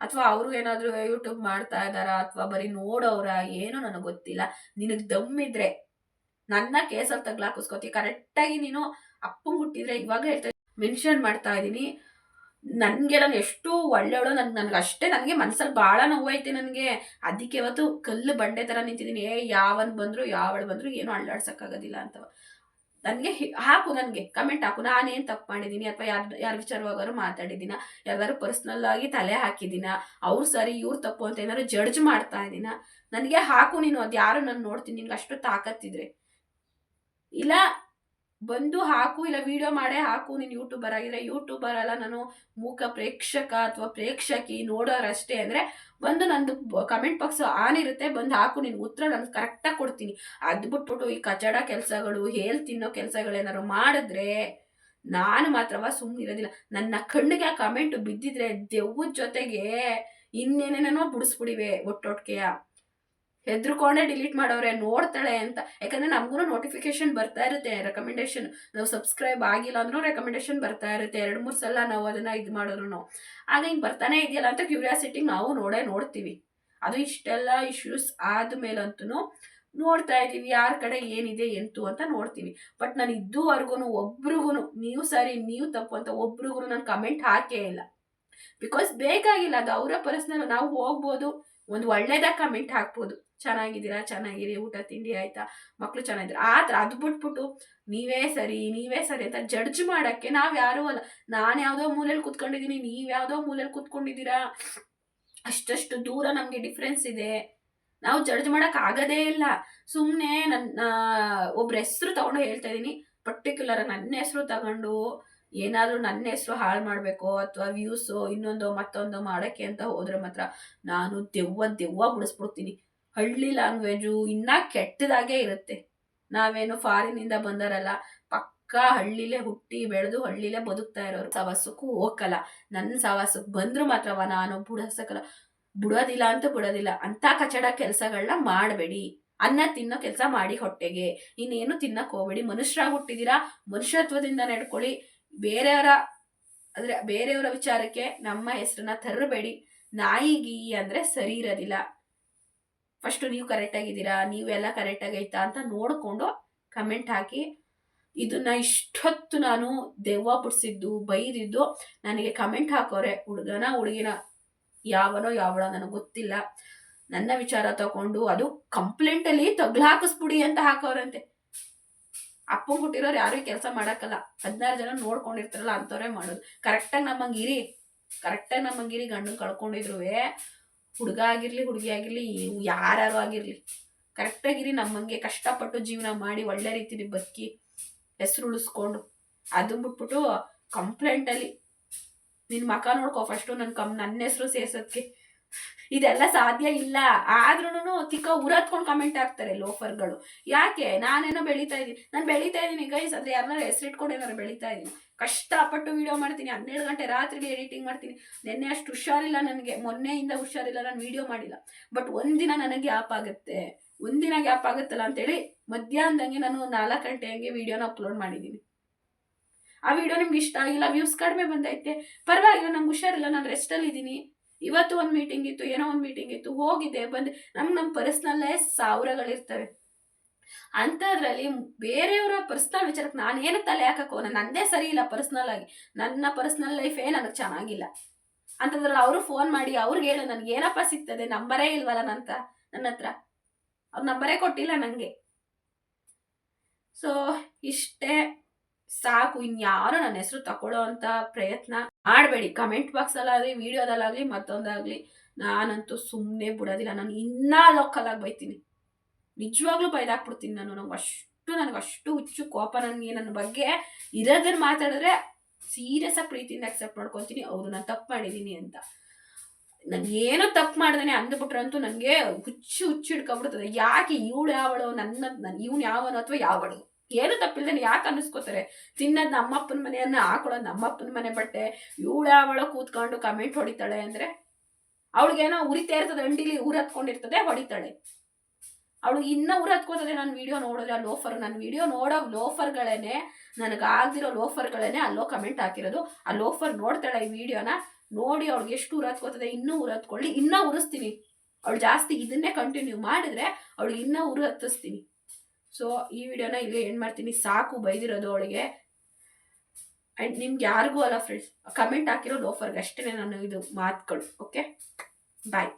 ಅಥವಾ ಅವರು ಏನಾದರೂ ಯೂಟ್ಯೂಬ್ ಮಾಡ್ತಾ ಇದ್ದಾರಾ, ಅಥವಾ ಬರೀ ನೋಡೋರ ಏನೋ ನನಗೆ ಗೊತ್ತಿಲ್ಲ. ನಿನಗೆ ದಮ್ಮಿದ್ರೆ ನನ್ನ ಕೇಸಲ್ಲಿ ತಗ್ಲಾಕಿಸ್ಕೋತಿ ಕರೆಕ್ಟಾಗಿ ನೀನು ಅಪ್ಪಂಗೆ ಹುಟ್ಟಿದ್ರೆ ಇವಾಗ ಹೇಳ್ತಾ ಮೆನ್ಷನ್ ಮಾಡ್ತಾ ಇದ್ದೀನಿ. ನನಗೆ ನಾನು ಎಷ್ಟು ಒಳ್ಳೆಯವಳು ನನ್ ನನಗೆ ಅಷ್ಟೇ ನನಗೆ ಮನ್ಸಲ್ಲಿ ಭಾಳ ನೋವೈತೆ ನನಗೆ. ಅದಕ್ಕೆ ಇವತ್ತು ಕಲ್ಲು ಬಂಡೆ ಥರ ನಿಂತಿದ್ದೀನಿ. ಏ, ಯಾವನ್ ಬಂದ್ರು, ಯಾವಳು ಬಂದ್ರು, ಏನೂ ಅಳ್ಳಾಡ್ಸೋಕ್ಕಾಗೋದಿಲ್ಲ ಅಂತ ನನಗೆ ಹಾಕು ನನಗೆ ಕಮೆಂಟ್ ಹಾಕು. ನಾನೇನು ತಪ್ಪು ಮಾಡಿದ್ದೀನಿ ಅಥವಾ ಯಾರು, ಯಾರ ವಿಚಾರವಾಗಾರು ಮಾತಾಡಿದ್ದೀನ ಯಾರು ಪರ್ಸ್ನಲ್ ಆಗಿ ತಲೆ ಹಾಕಿದ್ದೀನ ಅವ್ರು ಸರಿ, ಇವ್ರು ತಪ್ಪು ಅಂತ ಏನಾದ್ರು ಜಡ್ಜ್ ಮಾಡ್ತಾ ಇದ್ದೀನ ನನಗೆ ಹಾಕು ನೀನು ಅದು ಯಾರು ನಾನು ನೋಡ್ತೀನಿ, ನಿನ್ಗೆ ಅಷ್ಟು ತಾಕತ್ತಿದ್ರೆ ಇಲ್ಲ ಬಂದು ಹಾಕು ಇಲ್ಲ ವಿಡಿಯೋ ಮಾಡೇ ಹಾಕು, ನೀನು ಯೂಟ್ಯೂಬರ್ ಆಗಿದ್ರೆ ಯೂಟ್ಯೂಬರ್ ಅಲ್ಲ, ನಾನು ಮೂಕ ಪ್ರೇಕ್ಷಕ ಅಥವಾ ಪ್ರೇಕ್ಷಕಿ ನೋಡೋರಷ್ಟೇ ಅಂದರೆ ಬಂದು ನಂದು ಕಮೆಂಟ್ ಬಾಕ್ಸ್ ಆನ್ ಇರುತ್ತೆ, ಬಂದು ಹಾಕು, ನಿನ್ಗೆ ಉತ್ತರ ನಾನು ಕರೆಕ್ಟಾಗಿ ಕೊಡ್ತೀನಿ. ಅದು ಬಿಟ್ಬಿಟ್ಟು ಈ ಕಚಡ ಕೆಲಸಗಳು ಹೇಲ್ ತಿನ್ನೋ ಕೆಲಸಗಳೇನಾದ್ರು ಮಾಡಿದ್ರೆ ನಾನು ಮಾತ್ರವ ಸುಮ್ಮನಿರೋದಿಲ್ಲ ನನ್ನ ಕಣ್ಣಿಗೆ ಆ ಕಮೆಂಟ್ ಬಿದ್ದಿದ್ರೆ ದೆವ್ವದ ಜೊತೆಗೆ ಇನ್ನೇನೇನೇನೋ ಬಿಡಿಸ್ಬಿಡಿವೆ ಒಟ್ಟೊಟ್ಟಿಗೆಯ ಹೆದ್ರುಕೊಂಡೆ ಡಿಲೀಟ್ ಮಾಡೋರೆ ನೋಡ್ತಾಳೆ ಅಂತ. ಯಾಕಂದ್ರೆ ನಮಗೂ ನೋಟಿಫಿಕೇಶನ್ ಬರ್ತಾ ಇರುತ್ತೆ ರೆಕಮೆಂಡೇಶನ್ ನಾವು ಸಬ್ಸ್ಕ್ರೈಬ್ ಆಗಿಲ್ಲ ಅಂದ್ರೂ ರೆಕಮೆಂಡೇಶನ್ ಬರ್ತಾ ಇರುತ್ತೆ. ಎರಡು, ಮೂರು ಸಲ ನಾವು ಅದನ್ನ ಇದು ಮಾಡಿದ್ರು ಆಗ ಹಿಂಗೆ ಬರ್ತಾನೆ ಇದೆಯಲ್ಲ ಅಂತ ಕ್ಯೂರಿಯಾಸಿಟಿ ನಾವು ನೋಡೇ ನೋಡ್ತೀವಿ. ಅದು ಇಷ್ಟೆಲ್ಲ ಇಶ್ಯೂಸ್ ಆದ್ಮೇಲಂತೂ ನೋಡ್ತಾ ಇದ್ದೀವಿ, ಯಾರ ಕಡೆ ಏನಿದೆ, ಎಂತು ಅಂತ ನೋಡ್ತೀವಿ. ಬಟ್ ನಾನು ಇದುವರೆಗೂ ಒಬ್ರಿಗೂ ನೀವು ಸರಿ, ನೀವು ತಪ್ಪು ಅಂತ ಒಬ್ರಿಗೂ ನಾನು ಕಮೆಂಟ್ ಹಾಕೇ ಇಲ್ಲ. ಬಿಕಾಸ್ ಬೇಕಾಗಿಲ್ಲ ಅದು ಅವರ ನಾವು ಹೋಗ್ಬೋದು, ಒಂದು ಒಳ್ಳೇದಾಗ ಕಮೆಂಟ್ ಹಾಕ್ಬೋದು. ಚೆನ್ನಾಗಿದ್ದೀರಾ? ಚೆನ್ನಾಗಿರಿ, ಊಟ, ತಿಂಡಿ ಆಯ್ತಾ? ಮಕ್ಕಳು ಚೆನ್ನಾಗಿದ್ದೀರಾ? ಆ ಥರ ಅದು ಬಿಟ್ಬಿಟ್ಟು ನೀವೇ ಸರಿ ನೀವೇ ಸರಿ ಅಂತ ಜಡ್ಜ್ ಮಾಡೋಕ್ಕೆ ನಾವು ಯಾರೂ ಅಲ್ಲ. ನಾನು ಯಾವುದೋ ಮೂಲೆಯಲ್ಲಿ ಕೂತ್ಕೊಂಡಿದ್ದೀನಿ, ನೀವು ಯಾವುದೋ ಮೂಲೆಯಲ್ಲಿ ಕುತ್ಕೊಂಡಿದ್ದೀರಾ? ಅಷ್ಟಷ್ಟು ದೂರ ನಮಗೆ ಡಿಫ್ರೆನ್ಸ್ ಇದೆ. ನಾವು ಜಡ್ಜ್ ಮಾಡೋಕೆ ಆಗೋದೇ ಇಲ್ಲ. ಸುಮ್ಮನೆ ನನ್ನ ಒಬ್ರ ಹೆಸರು ತಗೊಂಡು ಹೇಳ್ತಾ ಇದ್ದೀನಿ ಪರ್ಟಿಕ್ಯುಲರ್ ನನ್ನ ಹೆಸರು ತಗೊಂಡು ಏನಾದರೂ ನನ್ನ ಹೆಸರು ಹಾಳು ಮಾಡಬೇಕು ಅಥವಾ ವ್ಯೂಸು ಇನ್ನೊಂದು ಮತ್ತೊಂದು ಮಾಡೋಕ್ಕೆ ಅಂತ ಹೋದ್ರೆ ಮಾತ್ರ ನಾನು ದೆವ್ವ ದೆವ್ವ ಬಿಡಿಸ್ಬಿಡ್ತೀನಿ ಹಳ್ಳಿ ಲ್ಯಾಂಗ್ವೇಜು ಇನ್ನ ಕೆಟ್ಟದಾಗೆ ಇರುತ್ತೆ. ನಾವೇನು ಫಾರಿನಿಂದ ಬಂದರಲ್ಲ, ಪಕ್ಕ ಹಳ್ಳಿಲೇ ಹುಟ್ಟಿ ಬೆಳೆದು ಹಳ್ಳಿಲೇ ಬದುಕ್ತಾ ಇರೋರು. ಸವಾಸಕ್ಕೂ ಹೋಗಲ್ಲ ನನ್ನ ಸವಾಸಕ್ಕೆ ಬಂದ್ರು ಮಾತ್ರವ ನಾನು ಬುಡಸಕ್ಕಲ್ಲ ಬಿಡೋದಿಲ್ಲ ಅಂತ ಬಿಡೋದಿಲ್ಲ. ಅಂಥ ಕಚಡ ಕೆಲಸಗಳನ್ನ ಮಾಡಬೇಡಿ. ಅನ್ನ ತಿನ್ನೋ ಕೆಲಸ ಮಾಡಿ ಹೊಟ್ಟೆಗೆ. ಇನ್ನೇನು ತಿನ್ನಕ್ ಹೋಗ್ಬೇಡಿ. ಮನುಷ್ಯರಾಗಿ ಹುಟ್ಟಿದೀರಾ? ಮನುಷ್ಯತ್ವದಿಂದ ನಡ್ಕೊಳ್ಳಿ. ಬೇರೆಯವರ, ಅಂದ್ರೆ ಬೇರೆಯವರ ವಿಚಾರಕ್ಕೆ ನಮ್ಮ ಹೆಸರನ್ನ ತರಬೇಡಿ. ನಾಯಿಗಿ ಅಂದ್ರೆ ಸರಿ ಇರೋದಿಲ್ಲ. ಫಸ್ಟು ನೀವು ಕರೆಕ್ಟಾಗಿದ್ದೀರಾ ನೀವೆಲ್ಲ ಕರೆಕ್ಟಾಗಿ ಐತಾ ಅಂತ ನೋಡಿಕೊಂಡು ಕಮೆಂಟ್ ಹಾಕಿ. ಇದನ್ನ ಇಷ್ಟೊತ್ತು ನಾನು ದೆವ್ವ ಬಿಡಿಸಿದ್ದು, ಬೈದಿದ್ದು, ನನಗೆ ಕಮೆಂಟ್ ಹಾಕೋರೆ ಹುಡುಗನ, ಹುಡುಗಿನ, ಯಾವನೋ ಯಾವಳ ನನಗೆ ಗೊತ್ತಿಲ್ಲ. ನನ್ನ ವಿಚಾರ ತಗೊಂಡು ಅದು ಕಂಪ್ಲೇಂಟಲ್ಲಿ ತಗ್ಲು ಹಾಕಿಸ್ಬಿಡಿ ಅಂತ ಹಾಕೋರಂತೆ. ಅಪ್ಪ ಹುಟ್ಟಿರೋರು ಯಾರು ಕೆಲಸ ಮಾಡೋಕ್ಕಲ್ಲ. ಹದಿನಾರು ಜನ ನೋಡ್ಕೊಂಡಿರ್ತಾರಲ್ಲ ಅಂಥವ್ರೆ ಮಾಡೋದು. ಕರೆಕ್ಟಾಗಿ ನಮ್ಮಂಗೆ ಇರಿ ಕರೆಕ್ಟಾಗಿ ನಮ್ಮಂಗಿರಿ ಗಂಡನ್ ಕಳ್ಕೊಂಡಿದ್ರು ಹುಡುಗ ಆಗಿರಲಿ, ಹುಡುಗಿ ಆಗಿರ್ಲಿ ಯಾರು ಆಗಿರ್ಲಿ, ಕರೆಕ್ಟಾಗಿರಿ, ನಮ್ಮಂಗೆ ಕಷ್ಟಪಟ್ಟು ಜೀವನ ಮಾಡಿ ಒಳ್ಳೆ ರೀತಿಲಿ ಬದುಕಿ ಹೆಸರು ಉಳಿಸ್ಕೊಂಡು ಅದು ಬಿಟ್ಬಿಟ್ಟು ಕಂಪ್ಲೇಂಟಲ್ಲಿ ನಿನ್ನ ಮಕ ನೋಡ್ಕೋ ಫಸ್ಟು ನನ್ನ ಕಮ್ ನನ್ನ ಹೆಸರು ಸೇರ್ಸೋದಕ್ಕೆ. ಇದೆಲ್ಲ ಸಾಧ್ಯ ಇಲ್ಲ. ಆದ್ರೂನು ತಿಕ್ಕ ಉರತ್ಕೊಂಡು ಕಮೆಂಟ್ ಹಾಕ್ತಾರೆ ಲೋಫರ್ಗಳು ಯಾಕೆ? ನಾನೇನೋ ಬೆಳೀತಾ ಇದ್ದೀನಿ. ನಾನು ಬೆಳೀತಾ ಇದ್ದೀನಿ ಗೈಸ್ ಅಂದ್ರೆ ಯಾರನ್ನಾರು ಹೆಸರಿಟ್ಕೊಂಡು ಏನಾರು ಬೆಳೀತಾ ಇದ್ದೀನಿ. ಕಷ್ಟಪಟ್ಟು ವಿಡಿಯೋ ಮಾಡ್ತೀನಿ. ಹನ್ನೆರಡು ಗಂಟೆ ರಾತ್ರಿಗೆ ಎಡಿಟಿಂಗ್ ಮಾಡ್ತೀನಿ. ನಿನ್ನೆ ಅಷ್ಟು ಹುಷಾರಿಲ್ಲ ನನಗೆ. ಮೊನ್ನೆಯಿಂದ ಹುಷಾರಿಲ್ಲ, ನಾನು ವಿಡಿಯೋ ಮಾಡಿಲ್ಲ. ಬಟ್ ಒಂದಿನ ನನಗೆ ಆಪ್ ಆಗುತ್ತೆ. ಒಂದಿನ ಗ್ಯಾಪ್ ಆಗುತ್ತಲ್ಲ ಅಂತೇಳಿ ಮಧ್ಯಾಹ್ನದಂಗೆ ನಾನು ನಾಲ್ಕು ಗಂಟೆ ಹಂಗೆ ವಿಡಿಯೋನ ಅಪ್ಲೋಡ್ ಮಾಡಿದ್ದೀನಿ. ಆ ವಿಡಿಯೋ ನಿಮ್ಗೆ ಇಷ್ಟ ಆಗಿಲ್ಲ ವ್ಯೂಸ್ ಕಡಿಮೆ ಬಂದೈತೆ. ಪರವಾಗಿಲ್ಲ, ನಂಗೆ ಹುಷಾರಿಲ್ಲ, ನಾನು ರೆಸ್ಟಲ್ಲಿ ಇದ್ದೀನಿ ಇವತ್ತು ಒಂದು ಮೀಟಿಂಗ್ ಇತ್ತು, ಏನೋ ಒಂದು ಮೀಟಿಂಗ್ ಇತ್ತು, ಹೋಗಿದೆ, ಬಂದೆ ನಮ್ಗೆ ನಮ್ಮ ಪರ್ಸ್ನಲ್ಲೇ ಸಾವಿರಗಳಿರ್ತವೆ. ಅಂಥದ್ರಲ್ಲಿ ಬೇರೆಯವರ ಪರ್ಸ್ನಲ್ ವಿಚಾರಕ್ಕೆ ನಾನು ಏನು ತಲೆ ಹಾಕಕ್ಕೆ ನಂದೇ ಸರಿ ಇಲ್ಲ ಪರ್ಸ್ನಲ್ ಆಗಿ. ನನ್ನ ಪರ್ಸ್ನಲ್ ಲೈಫೇ ನನಗೆ ಚೆನ್ನಾಗಿಲ್ಲ. ಅಂಥದ್ರಲ್ಲಿ ಅವರು ಫೋನ್ ಮಾಡಿ, ಅವ್ರಿಗೆ ಹೇಳು, ನನಗೆ ಏನಪ್ಪ ಸಿಗ್ತದೆ, ನಂಬರೇ ಇಲ್ವಲ್ಲ ನಂತ, ನನ್ನ ಹತ್ರ. ಅವ್ರ ನಂಬರೇ ಕೊಟ್ಟಿಲ್ಲ ನನಗೆ ಸೊ ಇಷ್ಟೇ ಸಾಕು, ಇನ್ಯಾರು ನನ್ನ ಹೆಸರು ತಗೊಳ್ಳೋ ಅಂತ ಪ್ರಯತ್ನ. ಮಾಡಬೇಡಿ ಕಮೆಂಟ್ ಬಾಕ್ಸಲ್ಲಾಗಲಿ ವೀಡಿಯೋದಲ್ಲಾಗಲಿ ಮತ್ತೊಂದಾಗಲಿ ನಾನಂತೂ ಸುಮ್ಮನೆ ಬಿಡೋದಿಲ್ಲ. ನಾನು ಇನ್ನೂ ಲೋಕಲ್ ಆಗಿ ಬೈತೀನಿ. ನಿಜವಾಗ್ಲೂ ಬೈದಾಕ್ಬಿಡ್ತೀನಿ ನಾನು. ನಂಗೆ ಅಷ್ಟು, ನನಗೆ ಅಷ್ಟು ಹುಚ್ಚು ಕೋಪ ನನಗೆ ನನ್ನ ಬಗ್ಗೆ ಇರೋದನ್ನು ಮಾತಾಡಿದ್ರೆ ಸೀರಿಯಸ್ ಆಗಿ ಪ್ರೀತಿಯಿಂದ ಅಕ್ಸೆಪ್ಟ್ ಮಾಡ್ಕೊತೀನಿ. ಅವರು ನಾನು ತಪ್ಪು ಮಾಡಿದ್ದೀನಿ ಅಂತ. ನಾನು ಏನೋ ತಪ್ಪು ಮಾಡ್ದೇನೆ ಅಂದ್ಬಿಟ್ರಂತೂ ನನಗೆ ಹುಚ್ಚು ಹುಚ್ಚು ಯಾಕೆ ಇವಳು ಯಾವಳು ನನ್ನ ನನ್ನ ಇವನು ಯಾವನು ಅಥವಾ ಯಾವಳು? ಏನು ತಪ್ಪಿಲ್ಲದೆ ಯಾಕೆ ಅನ್ನಿಸ್ಕೋತಾರೆ? ತಿನ್ನೋದು ನಮ್ಮಪ್ಪನ ಮನೆಯನ್ನ ಹಾಕೊಳ್ಳೋದು ನಮ್ಮಪ್ಪನ ಮನೆ ಬಟ್ಟೆ, ಇವಳು ಅವಳ ಕೂತ್ಕೊಂಡು ಕಮೆಂಟ್ ಹೊಡಿತಾಳೆ ಅಂದರೆ ಅವಳಿಗೇನೋ ಉರಿತಾ ಇರ್ತದೆ ಅಂಡಿಲಿ ಊರ ಹತ್ಕೊಂಡಿರ್ತದೆ, ಹೊಡಿತಾಳೆ. ಅವಳು ಇನ್ನೂ ಊರ ಹತ್ಕೋತದೆ ನಾನು ವಿಡಿಯೋ ನೋಡಿದ್ರೆ ಆ ಲೋಫರ್ ನನ್ನ ವಿಡಿಯೋ ನೋಡೋ ಲೋಫರ್ಗಳೇನೆ ನನಗಾಗ್ದಿರೋ ಲೋಫರ್ಗಳೇನೆ ಅಲ್ಲೋ ಕಮೆಂಟ್ ಹಾಕಿರೋದು. ಆ ಲೋಫರ್ ನೋಡ್ತಾಳೆ ಈ ವಿಡಿಯೋನ ನೋಡಿ ಅವ್ಳಿಗೆ ಎಷ್ಟು ಊರ ಹತ್ಕೋತದೆ, ಇನ್ನೂ ಊರ ಹತ್ಕೊಳ್ಳಿ, ಇನ್ನೂ ಉರಿಸ್ತೀನಿ. ಅವಳು ಜಾಸ್ತಿ ಇದನ್ನೇ ಕಂಟಿನ್ಯೂ ಮಾಡಿದ್ರೆ ಅವಳಿಗೆ ಇನ್ನೂ ಊರ ಹತ್ತಿಸ್ತೀನಿ. ಸೊ ಈ ವಿಡಿಯೋನ ಇಲ್ಲೇ ಏನು ಮಾಡ್ತೀನಿ. ಸಾಕು, ಬೈದಿರೋದು ಅವಳಿಗೆ. ಆ್ಯಂಡ್ ನಿಮ್ಗೆ ಯಾರಿಗೂ ಅಲ್ಲ ಫ್ರೆಂಡ್ಸ್ ಕಮೆಂಟ್ ಹಾಕಿರೋ ಲೋಫರ್ಗೆ ಅಷ್ಟೇ ನಾನು ಇದು ಮಾತುಗಳು ಓಕೆ ಬಾಯ್